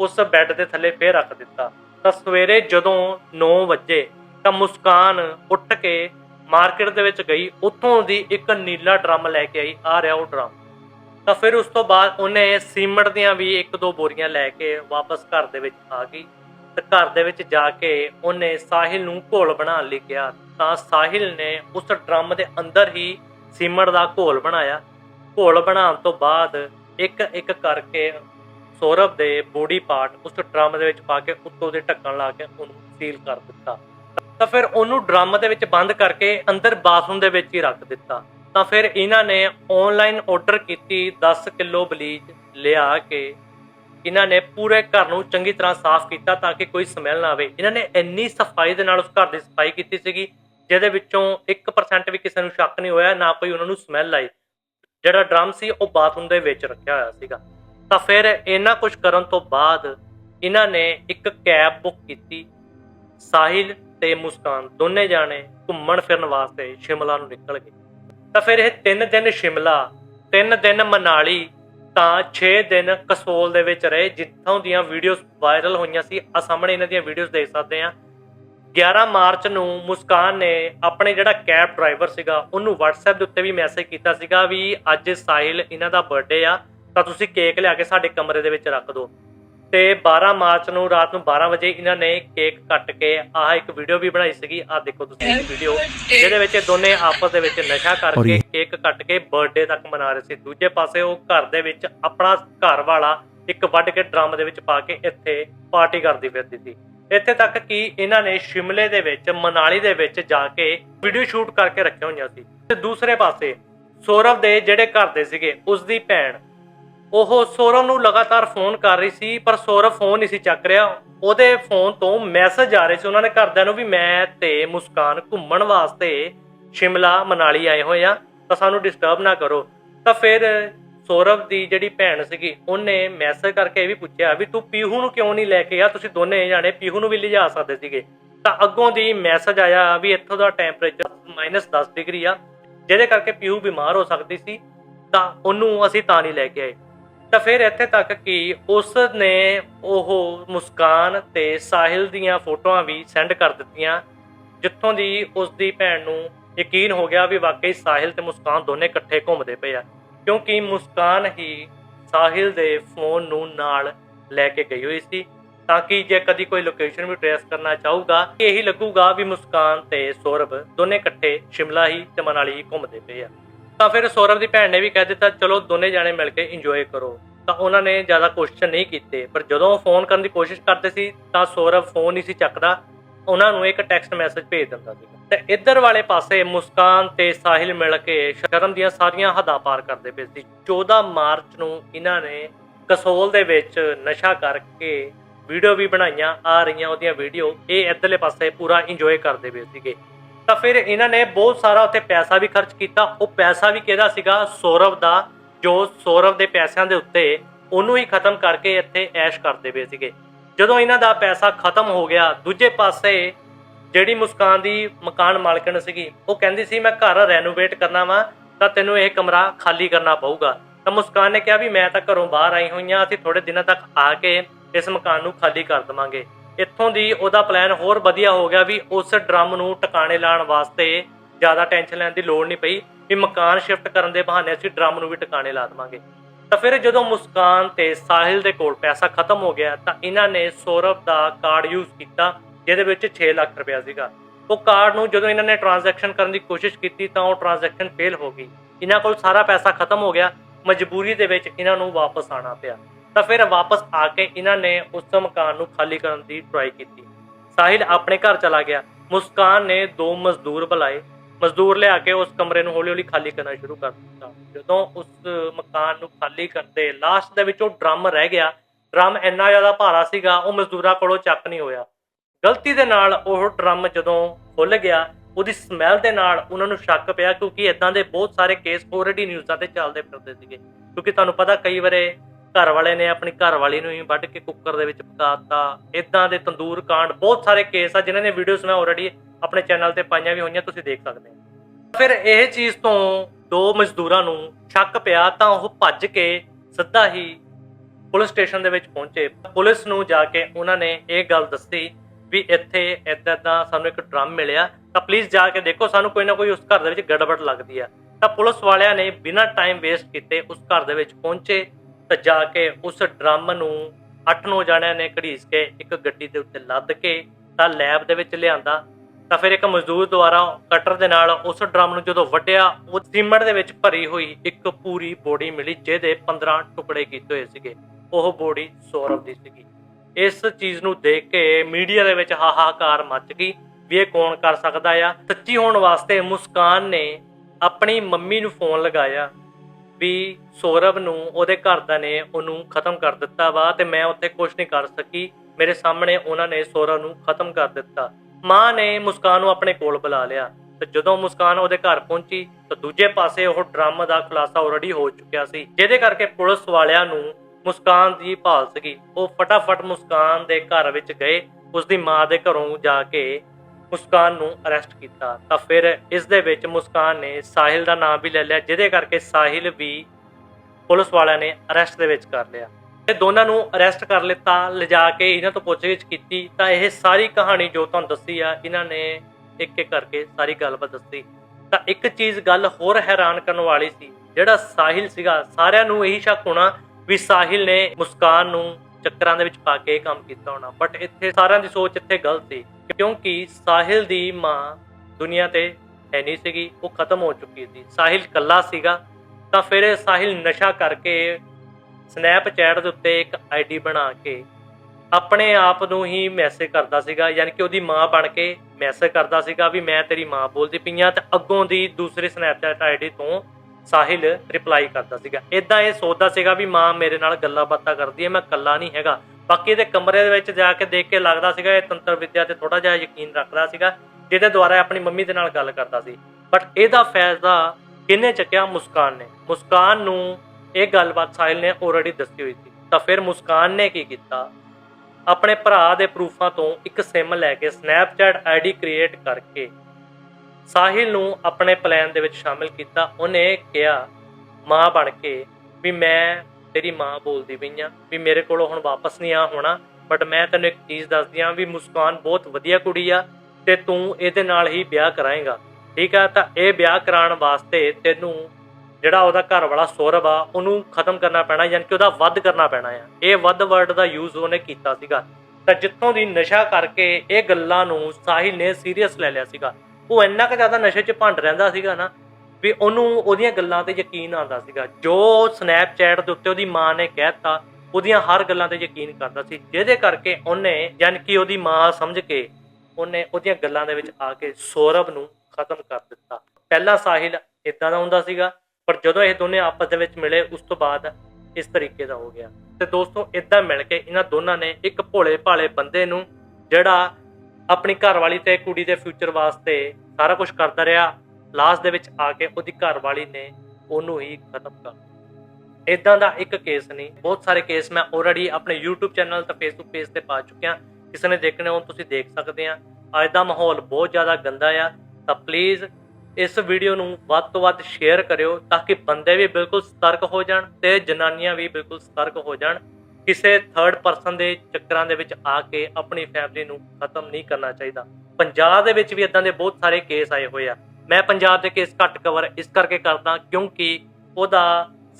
ਉਸ ਬੈੱਡ ਦੇ ਥੱਲੇ ਫੇਰ ਰੱਖ ਦਿੱਤਾ। ਤਾਂ ਸਵੇਰੇ ਜਦੋਂ 9 ਵਜੇ ਤਾਂ ਮੁਸਕਾਨ ਉੱਠ ਕੇ ਮਾਰਕੀਟ ਦੇ ਵਿੱਚ ਗਈ, ਉੱਥੋਂ ਦੀ ਇੱਕ ਨੀਲਾ ਡਰਮ ਲੈ ਕੇ ਆਈ, ਆ ਰਿਹਾ ਉਹ ਡਰਮ। ਤਾਂ ਫਿਰ ਉਸ ਤੋਂ ਬਾਅਦ ਉਹਨੇ ਸੀਮਟ ਦੀਆਂ ਵੀ ਇੱਕ ਦੋ ਬੋਰੀਆਂ ਲੈ ਕੇ ਵਾਪਸ ਘਰ ਦੇ ਵਿੱਚ ਆ ਗਈ। ਤੇ ਘਰ ਦੇ ਵਿੱਚ ਜਾ ਕੇ ਉਹਨੇ ਸਾਹਿਲ ਨੂੰ ਘੋਲ ਬਣਾਉਣ ਲਈ ਕਿਹਾ। ਤਾਂ ਸਾਹਿਲ ਨੇ ਉਸ ਡਰਮ ਦੇ ਅੰਦਰ ਹੀ ਸੀਮਟ ਦਾ ਘੋਲ ਬਣਾਇਆ। ਘੋਲ ਬਣਾਉਣ ਤੋਂ ਬਾਅਦ ਇੱਕ ਇੱਕ ਕਰਕੇ ਸੌਰਵ ਦੇ ਬੋਡੀ ਪਾਰਟ ਉਸ ਡਰਮ ਦੇ ਵਿੱਚ ਪਾ ਕੇ ਉੱਤੋਂ ਦੇ ਢੱਕਣ ਲਾ ਕੇ ਉਹਨੂੰ ਸੀਲ ਕਰ ਦਿੱਤਾ। ਤਾਂ ਫਿਰ ਉਹਨੂੰ ਡਰਮ ਦੇ ਵਿੱਚ ਬੰਦ ਕਰਕੇ ਅੰਦਰ ਬਾਥਰੂਮ ਦੇ ਵਿੱਚ ਹੀ ਰੱਖ ਦਿੱਤਾ। ਤਾਂ ਫਿਰ ਇਹਨਾਂ ਨੇ ਆਨਲਾਈਨ ਆਰਡਰ ਕੀਤੀ 10 ਕਿਲੋ ਬਲੀਚ ਲਿਆ ਕੇ ਇਹਨਾਂ ਨੇ ਪੂਰੇ ਘਰ ਨੂੰ ਚੰਗੀ ਤਰ੍ਹਾਂ ਸਾਫ਼ ਕੀਤਾ ਤਾਂ ਕਿ ਕੋਈ ਸਮੈਲ ਨਾ ਆਵੇ। ਇਹਨਾਂ ਨੇ ਇੰਨੀ ਸਫ਼ਾਈ ਦੇ ਨਾਲ ਉਸ ਘਰ ਦੀ ਸਫ਼ਾਈ ਕੀਤੀ ਸੀਗੀ, ਜਿਹਦੇ ਵਿੱਚੋਂ 1% ਵੀ ਕਿਸੇ ਨੂੰ ਸ਼ੱਕ ਨਹੀਂ ਹੋਇਆ, ਨਾ ਕੋਈ ਉਹਨਾਂ ਨੂੰ ਸਮੈਲ ਆਈ। ਜਿਹੜਾ ਡਰਮ ਸੀ ਉਹ ਬਾਥਰੂਮ ਦੇ ਵਿੱਚ ਰੱਖਿਆ ਹੋਇਆ ਸੀਗਾ। ਤਾਂ ਫਿਰ ਇਹਨਾਂ ਕੁਝ ਕਰਨ ਤੋਂ ਬਾਅਦ ਇਹਨਾਂ ਨੇ ਇੱਕ ਕੈਬ ਬੁੱਕ ਕੀਤੀ ਸਾਹਿਲ ਤੇ ਮੁਸਕਾਨ, ਦੋਨੇ ਜਾਣੇ ਘੁੰਮਣ ਫਿਰਨ ਵਾਸਤੇ ਸ਼ਿਮਲਾ ਨੂੰ ਨਿਕਲ ਗਏ। ਤਾਂ ਫਿਰ ਇਹ 3 ਦਿਨ ਸ਼ਿਮਲਾ 3 ਦਿਨ ਮਨਾਲੀ, ਤਾਂ 6 ਦਿਨ ਕਸੋਲ ਦੇ ਵਿੱਚ ਰਹੇ, ਜਿੱਥੋਂ ਦੀਆਂ ਵੀਡੀਓਜ਼ ਵਾਇਰਲ ਹੋਈਆਂ ਸੀ। ਆ ਸਾਹਮਣੇ ਇਹਨਾਂ ਦੀਆਂ ਵੀਡੀਓਜ਼ ਦੇਖ ਸਕਦੇ ਆ 11 ਮਾਰਚ ਨੂੰ ਮੁਸਕਾਨ ਨੇ ਆਪਣੇ ਜਿਹੜਾ ਕੈਬ ਡਰਾਈਵਰ ਸੀਗਾ ਉਹਨੂੰ WhatsApp ਦੇ ਉੱਤੇ ਵੀ ਮੈਸੇਜ ਕੀਤਾ ਸੀਗਾ ਵੀ ਅੱਜ ਸਾਹਿਲ ਇਹਨਾਂ ਦਾ ਬਰਥਡੇ ਆ ਤਾਂ ਤੁਸੀਂ ਕੇਕ ਲਿਆ ਕੇ ਸਾਡੇ ਕਮਰੇ ਦੇ ਵਿੱਚ ਰੱਖ ਦਿਓ। ਤੇ 12 ਮਾਰਚ ਨੂੰ ਰਾਤ ਨੂੰ 12 ਵਜੇ ਇਹਨਾਂ ਨੇ ਕੇਕ ਕੱਟ ਕੇ ਆਹ ਇੱਕ ਵੀਡੀਓ ਵੀ ਬਣਾਈ ਸੀਗੀ ਆਹ ਦੇਖੋ ਤੁਸੀਂ ਇਹ ਵੀਡੀਓ ਜਿਹਦੇ ਵਿੱਚ ਦੋਨੇ ਆਪਸ ਦੇ ਵਿੱਚ ਨਸ਼ਾ ਕਰਕੇ ਕੇਕ ਕੱਟ ਕੇ ਬਰਥਡੇ ਤੱਕ ਮਨਾ ਰਹੇ ਸੀ। ਦੂਜੇ ਪਾਸੇ ਉਹ ਘਰ ਦੇ ਵਿੱਚ ਆਪਣਾ ਘਰ ਵਾਲਾ ਇੱਕ ਵੱਢ ਕੇ ਡਰਮ ਦੇ ਵਿੱਚ ਪਾ ਕੇ ਇੱਥੇ ਪਾਰਟੀ ਕਰਦੀ ਫਿਰਦੀ ਸੀ। ਇੱਥੇ ਤੱਕ ਕਿ ਇਹਨਾਂ ਨੇ ਸ਼ਿਮਲੇ ਦੇ ਵਿੱਚ, ਮਨਾਲੀ ਦੇ ਵਿੱਚ ਜਾ ਕੇ ਵੀਡੀਓ ਸ਼ੂਟ ਕਰਕੇ ਰੱਖੀਆਂ ਹੋਈਆਂ ਸੀ। ਤੇ ਦੂਸਰੇ ਪਾਸੇ ਸੌਰਵ ਦੇ ਜਿਹੜੇ ਘਰ ਦੇ ਸੀਗੇ, ਉਸ ਦੀ ਭੈਣ, ਉਹ ਸੌਰਵ ਨੂੰ ਲਗਾਤਾਰ ਫੋਨ ਕਰ ਰਹੀ ਸੀ, ਪਰ ਸੌਰਵ ਫੋਨ ਨਹੀਂ ਸੀ ਚੱਕ ਰਿਹਾ। ਉਹਦੇ ਫੋਨ ਤੋਂ ਮੈਸੇਜ ਆ ਰਹੇ ਸੀ। ਉਹਨਾਂ ਨੇ ਘਰਦਿਆਂ ਨੂੰ ਵੀ ਮੈਂ ਤੇ ਮੁਸਕਾਨ ਘੁੰਮਣ ਵਾਸਤੇ ਸ਼ਿਮਲਾ, ਮਨਾਲੀ ਆਏ ਹੋਏ ਆ, ਤਾਂ ਸਾਨੂੰ ਡਿਸਟਰਬ ਨਾ ਕਰੋ। ਤਾਂ ਫਿਰ ਸੌਰਵ ਦੀ ਜਿਹੜੀ ਭੈਣ ਸੀਗੀ, ਉਹਨੇ ਮੈਸੇਜ ਕਰਕੇ ਇਹ ਵੀ ਪੁੱਛਿਆ ਵੀ ਤੂੰ ਪੀਹੂ ਨੂੰ ਕਿਉਂ ਨਹੀਂ ਲੈ ਕੇ ਆ? ਤੁਸੀਂ ਦੋਨੇ ਜਾਣੇ ਪੀਹੂ ਨੂੰ ਵੀ ਲਿਜਾ ਸਕਦੇ ਸੀਗੇ। ਤਾਂ ਅੱਗੋਂ ਦੀ ਮੈਸੇਜ ਆਇਆ ਵੀ ਇੱਥੋਂ ਦਾ ਟੈਂਪਰੇਚਰ -10 ਡਿਗਰੀ ਆ, ਜਿਹਦੇ ਕਰਕੇ ਪੀਹੂ ਬਿਮਾਰ ਹੋ ਸਕਦੀ ਸੀ, ਤਾਂ ਉਹਨੂੰ ਅਸੀਂ ਤਾਂ ਨਹੀਂ ਲੈ ਕੇ ਆਏ। ਤਾਂ ਫਿਰ ਇੱਥੇ ਤੱਕ ਕਿ ਉਸ ਨੇ ਉਹ ਮੁਸਕਾਨ ਤੇ ਸਾਹਿਲ ਦੀਆਂ ਫੋਟੋਆਂ ਵੀ ਸੈਂਡ ਕਰ ਦਿੱਤੀਆਂ, ਜਿੱਥੋਂ ਦੀ ਉਸ ਦੀ ਭੈਣ ਨੂੰ ਯਕੀਨ ਹੋ ਗਿਆ ਵੀ ਵਾਕਈ ਸਾਹਿਲ ਤੇ ਮੁਸਕਾਨ ਦੋਨੇ ਇਕੱਠੇ ਘੁੰਮਦੇ ਪਏ ਆ। ਕਿਉਂਕਿ ਮੁਸਕਾਨ ਹੀ ਸਾਹਿਲ ਦੇ ਫੋਨ ਨੂੰ ਨਾਲ ਲੈ ਕੇ ਗਈ ਹੋਈ ਸੀ, ਤਾਂ ਕਿ ਜੇ ਕਦੀ ਕੋਈ ਲੋਕੇਸ਼ਨ ਵੀ ਟ੍ਰੇਸ ਕਰਨਾ ਚਾਹੂਗਾ ਇਹੀ ਲੱਗੂਗਾ ਵੀ ਮੁਸਕਾਨ ਤੇ ਸੌਰਭ ਦੋਨੇ ਇਕੱਠੇ ਸ਼ਿਮਲਾ ਹੀ ਤੇ ਮਨਾਲੀ ਹੀ ਘੁੰਮਦੇ ਪਏ ਆ। ਤਾਂ ਫਿਰ ਸੌਰਭ ਦੀ ਭੈਣ ਨੇ ਵੀ ਕਹਿ ਦਿੱਤਾ, ਚਲੋ ਦੋਨੇ ਜਾਣੇ ਮਿਲ ਕੇ ਇੰਜੋਏ ਕਰੋ। ਤਾਂ ਉਹਨਾਂ ਨੇ ਜ਼ਿਆਦਾ ਕੋਸ਼ਿਸ਼ ਨਹੀਂ ਕੀਤੇ, ਪਰ ਜਦੋਂ ਉਹ ਫੋਨ ਕਰਨ ਦੀ ਕੋਸ਼ਿਸ਼ ਕਰਦੇ ਸੀ, ਤਾਂ ਸੌਰਭ ਫੋਨ ਨਹੀਂ ਸੀ ਚੱਕਦਾ, ਉਹਨਾਂ ਨੂੰ ਇੱਕ ਟੈਕਸਟ ਮੈਸੇਜ ਭੇਜ ਦਿੰਦਾ ਸੀ ਤੇ ਇੱਧਰ ਵਾਲੇ ਪਾਸੇ ਮੁਸਕਾਨ ਤੇ ਸਾਹਿਲ ਮਿਲ ਕੇ ਸ਼ਰਮ ਦੀਆਂ ਸਾਰੀਆਂ ਹੱਦਾਂ ਪਾਰ ਕਰਦੇ ਪਏ ਸੀ। 14 ਮਾਰਚ ਨੂੰ ਇਹਨਾਂ ਨੇ ਕਸੋਲ ਦੇ ਵਿੱਚ ਨਸ਼ਾ ਕਰਕੇ ਵੀਡੀਓ ਵੀ ਬਣਾਈਆਂ, ਆ ਰਹੀਆਂ ਉਹਦੀਆਂ ਵੀਡੀਓ, ਇਹ ਇੱਧਰਲੇ ਪਾਸੇ ਪੂਰਾ ਇੰਜੋਏ ਕਰਦੇ ਪਏ ਸੀਗੇ। ਤਾਂ ਫਿਰ ਇਹਨਾਂ ਨੇ ਬਹੁਤ ਸਾਰਾ ਉੱਥੇ ਪੈਸਾ ਵੀ ਖਰਚ ਕੀਤਾ। ਉਹ ਪੈਸਾ ਵੀ ਕਿਹਦਾ ਸੀਗਾ? ਸੌਰਵ ਦਾ, ਜੋ ਸੌਰਵ ਦੇ ਪੈਸਿਆਂ ਦੇ ਉੱਤੇ ਉਹਨੂੰ ਹੀ ਖਤਮ ਕਰਕੇ ਇੱਥੇ ਐਸ਼ ਕਰਦੇ ਪਏ ਸੀਗੇ। ਜਦੋਂ ਇਹਨਾਂ ਦਾ ਪੈਸਾ ਖਤਮ ਹੋ ਗਿਆ, ਦੂਜੇ ਪਾਸੇ ਜਿਹੜੀ ਮੁਸਕਾਨ ਦੀ ਮਕਾਨ ਮਾਲਕਣ ਸੀਗੀ, ਉਹ ਕਹਿੰਦੀ ਸੀ, ਮੈਂ ਘਰ ਰੈਨੋਵੇਟ ਕਰਨਾ ਵਾ, ਤਾਂ ਤੈਨੂੰ ਇਹ ਕਮਰਾ ਖਾਲੀ ਕਰਨਾ ਪਊਗਾ। ਤਾਂ ਮੁਸਕਾਨ ਨੇ ਕਿਹਾ ਵੀ ਮੈਂ ਤਾਂ ਘਰੋਂ ਬਾਹਰ ਆਈ ਹੋਈਆਂ ਅਸੀਂ ਥੋੜੇ ਦਿਨਾਂ ਤੱਕ ਆ ਕੇ ਇਸ ਮਕਾਨ ਨੂੰ ਖਾਲੀ ਕਰ ਦਵਾਂਗੇ। ਇੱਥੋਂ ਦੀ ਉਹਦਾ ਪਲਾਨ ਹੋਰ ਵਧੀਆ ਹੋ ਗਿਆ ਵੀ ਉਸ ਡਰਮ ਨੂੰ ਟਿਕਾਣੇ ਲਾਉਣ ਵਾਸਤੇ ਜ਼ਿਆਦਾ ਟੈਨਸ਼ਨ ਲੈਣ ਦੀ ਲੋੜ ਨਹੀਂ ਪਈ, ਵੀ ਮਕਾਨ ਸ਼ਿਫਟ ਕਰਨ ਦੇ ਬਹਾਨੇ ਅਸੀਂ ਡਰਮ ਨੂੰ ਵੀ ਟਿਕਾਣੇ ਲਾ ਦਵਾਂਗੇ। ਤਾਂ ਫਿਰ ਜਦੋਂ ਮੁਸਕਾਨ ਤੇ ਸਾਹਿਲ ਦੇ ਕੋਲ ਪੈਸਾ ਖਤਮ ਹੋ ਗਿਆ, ਤਾਂ ਇਹਨਾਂ ਨੇ ਸੌਰਵ ਦਾ ਕਾਰਡ ਯੂਜ਼ ਕੀਤਾ। ਜਿਹਦੇ ਵਿੱਚ 6 ਲੱਖ ਰੁਪਇਆ ਸੀਗਾ। ਉਹ ਕਾਰਡ ਨੂੰ ਜਦੋਂ ਇਹਨਾਂ ਨੇ ਟ੍ਰਾਂਜੈਕਸ਼ਨ ਕਰਨ ਦੀ ਕੋਸ਼ਿਸ਼ ਕੀਤੀ ਤਾਂ ਉਹ ਟ੍ਰਾਂਜੈਕਸ਼ਨ ਫੇਲ ਹੋ ਗਈ। ਇਹਨਾਂ ਕੋਲ ਸਾਰਾ ਪੈਸਾ ਖਤਮ ਹੋ ਗਿਆ। ਮਜਬੂਰੀ ਦੇ ਵਿੱਚ ਇਹਨਾਂ ਨੂੰ ਵਾਪਸ ਆਣਾ ਪਿਆ। ਤਾਂ ਫਿਰ ਵਾਪਸ ਆ ਕੇ ਇਹਨਾਂ ਨੇ ਉਸ ਮਕਾਨ ਨੂੰ ਖਾਲੀ ਕਰਨ ਦੀ ਟਰਾਈ ਕੀਤੀ। ਸਾਹਿਲ ਆਪਣੇ ਘਰ ਚਲਾ ਗਿਆ। ਮੁਸਕਾਨ ਨੇ ਦੋ ਮਜ਼ਦੂਰ ਬੁਲਾਏ। ਮਜ਼ਦੂਰ ਲਿਆ ਕੇ ਉਸ ਕਮਰੇ ਨੂੰ ਹੌਲੀ-ਹੌਲੀ ਖਾਲੀ ਕਰਨਾ ਸ਼ੁਰੂ ਕਰ ਦਿੱਤਾ। ਜਦੋਂ ਉਸ ਮਕਾਨ ਨੂੰ ਖਾਲੀ ਕਰਦੇ ਲਾਸਟ ਦੇ ਵਿੱਚ ਉਹ ਡਰਮ ਰਹਿ ਗਿਆ। ਡਰਮ ਇੰਨਾ ਜ਼ਿਆਦਾ ਭਾਰਾ ਸੀਗਾ, ਉਹ ਮਜ਼ਦੂਰਾਂ ਕੋਲੋਂ ਚੱਕ ਨਹੀਂ ਹੋਇਆ। ਗਲਤੀ ਦੇ ਨਾਲ ਉਹ ਡਰਮ ਜਦੋਂ ਖੁੱਲ ਗਿਆ, ਉਹਦੀ ਸਮੈਲ ਦੇ ਨਾਲ ਉਹਨਾਂ ਨੂੰ ਸ਼ੱਕ ਪਿਆ ਕਿਉਂਕਿ ਇਦਾਂ ਦੇ ਬਹੁਤ ਸਾਰੇ ਕੇਸ ਆਲਰੇਡੀ ਨਿਊਜ਼ਾਂ ਤੇ ਚੱਲਦੇ ਫਿਰਦੇ ਸੀਗੇ। ਕਿਉਂਕਿ ਤੁਹਾਨੂੰ ਪਤਾ ਕਈ ਵਾਰੇ ਘਰ ਵਾਲੇ ਨੇ ਆਪਣੀ ਘਰ ਵਾਲੀ ਨੂੰ ਹੀ ਵੱਢ ਕੇ ਕੁੱਕਰ ਦੇ ਵਿੱਚ ਪਕਾਤਾ ਇਦਾਂ ਦੇ ਤੰਦੂਰ ਕਾਂਡ, ਬਹੁਤ ਸਾਰੇ ਕੇਸ ਆ ਜਿਨ੍ਹਾਂ ਨੇ ਵੀਡੀਓਜ਼ ਮੈਂ ਆਲਰੇਡੀ ਆਪਣੇ ਚੈਨਲ ਤੇ ਪਾਈਆਂ ਵੀ ਹੋਈਆਂ, ਤੁਸੀਂ ਦੇਖ ਸਕਦੇ ਹੋ। ਫਿਰ ਇਹ ਚੀਜ਼ ਤੋਂ ਦੋ ਮਜ਼ਦੂਰਾਂ ਨੂੰ ਸ਼ੱਕ ਪਿਆ ਤਾਂ ਉਹ ਭੱਜ ਕੇ ਸਿੱਧਾ ਹੀ ਪੁਲਿਸ ਸਟੇਸ਼ਨ ਦੇ ਵਿੱਚ ਪਹੁੰਚੇ। ਪੁਲਿਸ ਨੂੰ ਜਾ ਕੇ ਉਹਨਾਂ ਨੇ ਇਹ ਗੱਲ ਦੱਸੀ ਵੀ ਇੱਥੇ ਏਦਾਂ ਦਾ ਸਾਨੂੰ ਇੱਕ ਡਰਮ ਮਿਲਿਆ, ਤਾਂ ਪਲੀਜ਼ ਜਾ ਕੇ ਦੇਖੋ, ਸਾਨੂੰ ਕੋਈ ਨਾ ਕੋਈ ਉਸ ਘਰ ਦੇ ਵਿੱਚ ਗੜਬੜ ਲੱਗਦੀ ਆ। ਤਾਂ ਪੁਲਿਸ ਵਾਲਿਆਂ ਨੇ ਬਿਨਾਂ ਟਾਈਮ ਵੇਸਟ ਕੀਤੇ ਉਸ ਘਰ ਦੇ ਵਿੱਚ ਪਹੁੰਚੇ, ਤਾਂ ਜਾ ਕੇ ਉਸ ਡਰਮ ਨੂੰ 8-9 ਜਣਿਆਂ ਨੇ ਘੜੀਸ ਕੇ ਇੱਕ ਗੱਡੀ ਦੇ ਉੱਤੇ ਲੱਦ ਕੇ, ਤਾਂ ਲੈਬ ਦੇ ਵਿੱਚ ਲਿਆਂਦਾ। ਤਾਂ ਫਿਰ ਇੱਕ ਮਜ਼ਦੂਰ ਦੁਆਰਾ ਕਟਰ ਦੇ ਨਾਲ ਉਸ ਡਰਮ ਨੂੰ ਜਦੋਂ ਵੱਢਿਆ, ਉਹ ਸੀਮੈਂਟ ਦੇ ਵਿੱਚ ਭਰੀ ਹੋਈ ਇੱਕ ਪੂਰੀ ਬੋਡੀ ਮਿਲੀ, ਜਿਹਦੇ 15 ਟੁਕੜੇ ਕੀਤੇ ਹੋਏ ਸੀਗੇ। ਉਹ ਬੋਡੀ ਸੌਰਵ ਦੀ ਸੀਗੀ। ਇਸ ਚੀਜ਼ ਨੂੰ ਦੇਖ ਕੇ ਮੀਡੀਆ ਦੇ ਵਿੱਚ ਹਾਹਾਕਾਰ ਮੱਚ ਗਈ ਵੀ ਇਹ ਕੌਣ ਕਰ ਸਕਦਾ ਆ। ਸੱਚੀ ਹੋਣ ਵਾਸਤੇ ਮੁਸਕਾਨ ਨੇ ਆਪਣੀ ਮੰਮੀ ਨੂੰ ਫੋਨ ਲਗਾਇਆ ਵੀ ਸੌਰਵ ਨੂੰ ਉਹਦੇ ਘਰਦਿਆਂ ਨੇ ਉਹਨੂੰ ਖਤਮ ਕਰ ਦਿੱਤਾ ਵਾ ਤੇ ਮੈਂ ਉੱਥੇ ਕੁਝ ਨਹੀਂ ਕਰ ਸਕੀ। ਮੇਰੇ ਸਾਹਮਣੇ ਉਹਨਾਂ ਨੇ ਸੌਰਵ ਨੂੰ ਖਤਮ ਕਰ ਦਿੱਤਾ। ਮਾਂ ਨੇ ਮੁਸਕਾਨ ਨੂੰ ਆਪਣੇ ਕੋਲ ਬੁਲਾ ਲਿਆ ਤੇ ਜਦੋਂ ਮੁਸਕਾਨ ਉਹਦੇ ਘਰ ਪਹੁੰਚੀ ਤਾਂ ਦੂਜੇ ਪਾਸੇ ਉਹ ਡਰਾਮਾ ਦਾ ਖੁਲਾਸਾ ਆਲਰੇਡੀ ਹੋ ਚੁੱਕਿਆ ਸੀ। ਜਿਹਦੇ ਕਰਕੇ ਪੁਲਿਸ ਵਾਲਿਆਂ ਨੂੰ ਮੁਸਕਾਨ ਦੀ ਭਾਲ ਸੀਗੀ। ਉਹ ਫਟਾਫਟ ਮੁਸਕਾਨ ਦੇ ਘਰ ਵਿੱਚ ਗਏ। ਉਸ ਦੀ ਮਾਂ ਦੇ ਘਰੋਂ ਜਾ ਕੇ ਮੁਸਕਾਨ ਨੂੰ ਅਰੈਸਟ ਕੀਤਾ। ਤਾਂ ਫਿਰ ਇਸ ਦੇ ਵਿੱਚ ਮੁਸਕਾਨ ਨੇ ਸਾਹਿਲ ਦਾ ਨਾਮ ਵੀ ਲੈ ਲਿਆ, ਜਿਹਦੇ ਕਰਕੇ ਸਾਹਿਲ ਵੀ ਪੁਲਿਸ ਵਾਲਿਆਂ ਨੇ ਅਰੈਸਟ ਦੇ ਵਿੱਚ ਕਰ ਲਿਆ। ਇਹ ਦੋਨਾਂ ਨੂੰ ਅਰੈਸਟ ਕਰ ਲਿੱਤਾ, ਲਿਜਾ ਕੇ ਇਹਨਾਂ ਤੋਂ ਪੁੱਛਗਿੱਛ ਕੀਤੀ। ਤਾਂ ਇਹ ਸਾਰੀ ਕਹਾਣੀ ਜੋ ਤੁਹਾਨੂੰ ਦੱਸੀ ਆ, ਇਹਨਾਂ ਨੇ ਇੱਕ ਇੱਕ ਕਰਕੇ ਸਾਰੀ ਗੱਲਬਾਤ ਦੱਸੀ। ਤਾਂ ਇੱਕ ਚੀਜ਼ ਗੱਲ ਹੋਰ ਹੈਰਾਨ ਕਰਨ ਵਾਲੀ ਸੀ, ਜਿਹੜਾ ਸਾਹਿਲ ਸੀਗਾ, ਸਾਰਿਆਂ ਨੂੰ ਇਹੀ ਸ਼ੱਕ ਹੋਣਾ ਵੀ ਸਾਹਿਲ ਨੇ ਮੁਸਕਾਨ ਨੂੰ ਚੱਕਰਾਂ ਦੇ ਵਿੱਚ ਪਾ ਕੇ ਕੰਮ ਕੀਤਾ ਹੋਣਾ। ਬਟ ਇੱਥੇ ਸਾਰਿਆਂ ਦੀ ਸੋਚ ਇੱਥੇ ਗਲਤ ਸੀ, ਕਿਉਂਕਿ ਸਾਹਿਲ ਦੀ ਮਾਂ ਦੁਨੀਆ ਤੇ ਹੈ ਨਹੀਂ ਸੀਗੀ, ਉਹ ਖਤਮ ਹੋ ਚੁੱਕੀ ਸੀ। ਸਾਹਿਲ ਕੱਲਾ ਸੀਗਾ, ਤਾਂ ਫਿਰ ਸਾਹਿਲ ਨਸ਼ਾ ਕਰਕੇ ਸਨੈਪਚੈਟ ਦੇ ਉੱਤੇ ਇੱਕ ਆਈਡੀ ਬਣਾ ਕੇ ਆਪਣੇ ਆਪ ਨੂੰ ਹੀ ਮੈਸੇਜ ਕਰਦਾ ਸੀਗਾ, ਯਾਨੀ ਕਿ ਉਹਦੀ ਮਾਂ ਬਣ ਕੇ ਮੈਸੇਜ ਕਰਦਾ ਸੀਗਾ ਵੀ ਮੈਂ ਤੇਰੀ ਮਾਂ ਬੋਲਦੀ ਪਈਆਂ ਤੇ ਅੱਗੋਂ ਦੀ ਦੂਸਰੇ ਸਨੈਪਚੈਟ ਆਈਡੀ ਤੋਂ ਸਾਹਿਲ ਰਿਪਲਾਈ ਕਰਦਾ ਸੀਗਾ। ਇਦਾਂ ਇਹ ਸੋਚਦਾ ਸੀਗਾ ਵੀ ਮਾਂ ਮੇਰੇ ਨਾਲ ਗੱਲਾਂ ਬਾਤਾਂ ਕਰਦੀ ਹੈ, ਮੈਂ ਇਕੱਲਾ ਨਹੀਂ ਹੈਗਾ। ਬਾਕੀ ਇਹਦੇ ਕਮਰੇ ਦੇ ਵਿੱਚ ਜਾ ਕੇ ਦੇਖ ਕੇ ਲੱਗਦਾ ਸੀਗਾ ਇਹ ਤੰਤਰ ਵਿੱਦਿਆ ਤੇ ਥੋੜਾ ਜਿਹਾ ਯਕੀਨ ਰੱਖਦਾ ਸੀਗਾ, ਜਿਹਦੇ ਦੁਆਰਾ ਆਪਣੀ ਮੰਮੀ ਦੇ ਨਾਲ ਗੱਲ ਕਰਦਾ ਸੀ। ਬਟ ਇਹਦਾ ਫੈਸਲਾ ਕਿੰਨੇ ਚੱਕਿਆ? ਮੁਸਕਾਨ ਨੇ। ਮੁਸਕਾਨ ਨੂੰ ਇਹ ਗੱਲਬਾਤ ਸਾਹਿਲ ਨੇ ਆਲਰੇਡੀ ਦੱਸੀ ਹੋਈ ਸੀ। ਤਾਂ ਫਿਰ ਮੁਸਕਾਨ ਨੇ ਕੀ ਕੀਤਾ? ਆਪਣੇ ਭਰਾ ਦੇ ਪ੍ਰੂਫਾਂ ਤੋਂ ਇੱਕ ਸਿਮ ਲੈ ਕੇ ਸਨੈਪਚੈਟ ਆਈਡੀ ਕ੍ਰੀਏਟ ਕਰਕੇ ਸਾਹਿਲ ਨੂੰ ਆਪਣੇ ਪਲਾਨ ਦੇ ਵਿੱਚ ਸ਼ਾਮਿਲ ਕੀਤਾ। ਉਹਨੇ ਕਿਹਾ, ਮਾਂ ਬਣ ਕੇ ਵੀ ਮੈਂ ਤੇਰੀ ਮਾਂ ਬੋਲਦੀ ਪਈ ਆ, ਵੀ ਮੇਰੇ ਕੋਲੋਂ ਹੁਣ ਵਾਪਸ ਨਹੀਂ ਆ ਹੋਣਾ। ਬਟ ਮੈਂ ਤੈਨੂੰ ਇੱਕ ਚੀਜ਼ ਦੱਸਦੀ ਆ ਵੀ ਮੁਸਕਾਨ ਬਹੁਤ ਵਧੀਆ ਕੁੜੀ ਆ ਤੇ ਤੂੰ ਇਹਦੇ ਨਾਲ ਹੀ ਵਿਆਹ ਕਰਾਏਗਾ। ਠੀਕ ਆ? ਤਾਂ ਇਹ ਵਿਆਹ ਕਰਾਉਣ ਵਾਸਤੇ ਤੈਨੂੰ ਜਿਹੜਾ ਉਹਦਾ ਘਰ ਵਾਲਾ ਸੌਰਵ ਆ, ਉਹਨੂੰ ਖਤਮ ਕਰਨਾ ਪੈਣਾ, ਯਾਨੀ ਕਿ ਉਹਦਾ ਵੱਧ ਕਰਨਾ ਪੈਣਾ ਆ। ਇਹ ਵੱਧ ਵਰਡ ਦਾ ਯੂਜ਼ ਉਹਨੇ ਕੀਤਾ ਸੀਗਾ। ਤਾਂ ਜਿੱਥੋਂ ਦੀ ਨਸ਼ਾ ਕਰਕੇ ਇਹ ਗੱਲਾਂ ਨੂੰ ਸਾਹਿਲ ਨੇ ਸੀਰੀਅਸ ਲੈ ਲਿਆ ਸੀਗਾ। ਉਹ ਇੰਨਾ ਕੁ ਜ਼ਿਆਦਾ ਨਸ਼ੇ 'ਚ ਭੰਡ ਰਹਿੰਦਾ ਸੀਗਾ ਨਾ ਵੀ ਉਹਨੂੰ ਉਹਦੀਆਂ ਗੱਲਾਂ ਤੇ ਯਕੀਨ ਆਉਂਦਾ ਸੀਗਾ। ਜੋ ਸਨੈਪਚੈਟ ਦੇ ਉੱਤੇ ਉਹਦੀ ਮਾਂ ਨੇ ਕਹਿਤਾ, ਉਹਦੀਆਂ ਹਰ ਗੱਲਾਂ ਤੇ ਯਕੀਨ ਕਰਦਾ ਸੀ। ਜਿਹਦੇ ਕਰਕੇ ਉਹਨੇ, ਯਾਨੀ ਕਿ ਉਹਦੀ ਮਾਂ ਸਮਝ ਕੇ ਉਹਨੇ ਉਹਦੀਆਂ ਗੱਲਾਂ ਦੇ ਵਿੱਚ ਆ ਕੇ ਸੌਰਵ ਨੂੰ ਖਤਮ ਕਰ ਦਿੱਤਾ। ਪਹਿਲਾਂ ਸਾਹਿਲ ਇਦਾਂ ਦਾ ਹੁੰਦਾ ਸੀਗਾ, ਪਰ ਜਦੋਂ ਇਹ ਦੋਨੇ ਆਪਸ ਦੇ ਵਿੱਚ ਮਿਲੇ, ਉਸ ਤੋਂ ਬਾਅਦ ਇਸ ਤਰੀਕੇ ਦਾ ਹੋ ਗਿਆ। ਤੇ ਦੋਸਤੋ ਇਦਾਂ ਮਿਲ ਕੇ ਇਹਨਾਂ ਦੋਨਾਂ ਨੇ ਇੱਕ ਭੋਲੇ ਭਾਲੇ ਬੰਦੇ ਨੂੰ ਜਿਹੜਾ ਆਪਣੀ ਘਰਵਾਲੀ ਤੇ ਕੁੜੀ ਦੇ ਫਿਊਚਰ ਵਾਸਤੇ ਸਾਰਾ ਕੁਝ ਕਰਦਾ ਰਿਹਾ। ਲਾਸਟ ਦੇ ਵਿੱਚ ਆ ਕੇ ਉਹਦੀ ਘਰਵਾਲੀ ਨੇ ਉਹਨੂੰ ਹੀ ਖਤਮ ਕਰ ਦਿੱਤਾ। ਇਦਾਂ ਦਾ ਇੱਕ ਕੇਸ ਨਹੀਂ, ਬਹੁਤ ਸਾਰੇ ਕੇਸ ਮੈਂ ਆਲਰੇਡੀ ਆਪਣੇ YouTube ਚੈਨਲ ਤੇ, Facebook ਪੇਜ ਤੇ ਪਾ ਚੁੱਕਿਆ। ਕਿਸੇ ਨੇ ਦੇਖਣੇ ਹੋਣ ਤੁਸੀਂ ਦੇਖ ਸਕਦੇ ਆ। ਅੱਜ ਦਾ ਮਾਹੌਲ ਬਹੁਤ ਜ਼ਿਆਦਾ ਗੰਦਾ ਆ। ਤਾਂ ਪਲੀਜ਼ ਇਸ ਵੀਡੀਓ ਨੂੰ ਵੱਧ ਤੋਂ ਵੱਧ ਸ਼ੇਅਰ ਕਰਿਓ ਤਾਂ ਕਿ ਬੰਦੇ ਵੀ ਬਿਲਕੁਲ ਸਤਰਕ ਹੋ ਜਾਣ ਤੇ ਜਨਾਨੀਆਂ ਵੀ ਬਿਲਕੁਲ ਸਤਰਕ ਹੋ ਜਾਣ। ਕਿਸੇ ਥਰਡ ਪਰਸਨ ਦੇ ਚੱਕਰਾਂ ਦੇ ਵਿੱਚ ਆ ਕੇ ਆਪਣੀ ਫੈਮਿਲੀ ਨੂੰ ਖਤਮ ਨਹੀਂ ਕਰਨਾ ਚਾਹੀਦਾ। ਪੰਜਾਬ ਦੇ ਵਿੱਚ ਵੀ ਇਦਾਂ ਦੇ ਬਹੁਤ ਸਾਰੇ ਕੇਸ ਆਏ ਹੋਏ ਆ। ਮੈਂ ਪੰਜਾਬ ਦੇ ਕੇਸ ਘੱਟ ਕਵਰ ਇਸ ਕਰਕੇ ਕਰਦਾ ਕਿਉਂਕਿ ਉਹਦਾ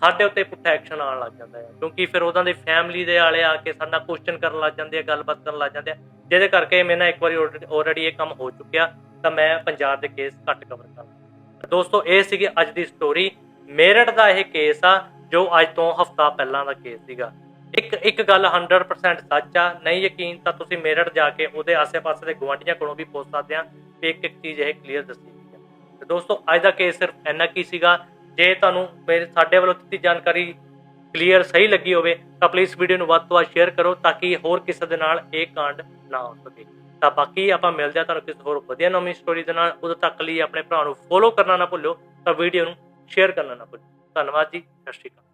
ਸਾਡੇ ਉੱਤੇ ਪੁੱਠਾ ਐਕਸ਼ਨ ਆਉਣ ਲੱਗ ਜਾਂਦਾ ਹੈ ਕਿਉਂਕਿ ਫਿਰ ਉਹਨਾਂ ਦੀ ਫੈਮਿਲੀ ਦੇ ਵਾਲੇ ਆ ਕੇ ਸਾਡਾ ਕੁਐਸਚਨ ਕਰਨ ਲੱਗ ਜਾਂਦੇ ਆ, ਗੱਲਬਾਤ ਕਰਨ ਲੱਗ ਜਾਂਦੇ ਆ। ਜਿਹਦੇ ਕਰਕੇ ਮੇਰੇ ਨਾਲ ਇੱਕ ਵਾਰੀ ਆਲਰੇਡੀ ਇਹ ਕੰਮ ਹੋ ਚੁੱਕਿਆ, ਤਾਂ ਮੈਂ ਪੰਜਾਬ ਦੇ ਕੇਸ ਘੱਟ ਕਵਰ ਕਰਦਾ। ਦੋਸਤੋ, ਇਹ ਸੀਗੀ ਅੱਜ ਦੀ ਸਟੋਰੀ ਮੇਰਠ ਦਾ ਇਹ ਕੇਸ ਆ, ਜੋ ਅੱਜ ਤੋਂ ਹਫਤਾ ਪਹਿਲਾਂ ਦਾ ਕੇਸ ਸੀਗਾ। ਇੱਕ ਇੱਕ ਗੱਲ 100% ਸੱਚ ਆ, ਨਹੀਂ ਯਕੀਨ ਤਾਂ ਤੁਸੀਂ ਮੇਰਠ ਜਾ ਕੇ ਉਹਦੇ ਆਸ-ਪਾਸੇ ਦੇ ਗਵਾਂਢੀਆਂ ਕੋਲੋਂ ਵੀ ਪੁੱਛ ਸਕਦੇ ਆ ਵੀ ਇੱਕ ਇੱਕ ਚੀਜ਼ ਇਹ ਕਲੀਅਰ ਦੱਸੀ ਗਈ ਹੈ ਤੇ ਦੋਸਤੋ, ਅੱਜ ਦਾ ਕੇਸ ਸਿਰਫ ਇੰਨਾ ਕੀ ਸੀਗਾ। ਜੇ ਤੁਹਾਨੂੰ ਮੇਰੇ ਸਾਡੇ ਵੱਲੋਂ ਦਿੱਤੀ ਜਾਣਕਾਰੀ ਕਲੀਅਰ ਸਹੀ ਲੱਗੀ ਹੋਵੇ, ਤਾਂ ਪਲੀਜ਼ ਵੀਡੀਓ ਨੂੰ ਵੱਧ ਤੋਂ ਵੱਧ ਸ਼ੇਅਰ ਕਰੋ ਤਾਂ ਕਿ ਹੋਰ ਕਿਸੇ ਦੇ ਨਾਲ ਇਹ ਕਾਂਡ ਨਾ ਹੋ ਸਕੇ। ਤਾਂ ਬਾਕੀ ਆਪਾਂ ਮਿਲਦੇ ਆ ਤੁਹਾਨੂੰ ਕਿਸੇ ਹੋਰ ਵਧੀਆ ਨਵੀਂ ਸਟੋਰੀ ਦੇ ਨਾਲ। ਉਦੋਂ ਤੱਕ ਲਈ ਆਪਣੇ ਭਰਾ ਨੂੰ ਫੋਲੋ ਕਰਨਾ ਨਾ ਭੁੱਲਿਓ ਤਾਂ ਵੀਡੀਓ ਨੂੰ ਸ਼ੇਅਰ ਕਰਨਾ ਨਾ ਭੁੱਲਿਓ। ਧੰਨਵਾਦ ਜੀ, ਸਤਿ ਸ਼੍ਰੀ ਅਕਾਲ।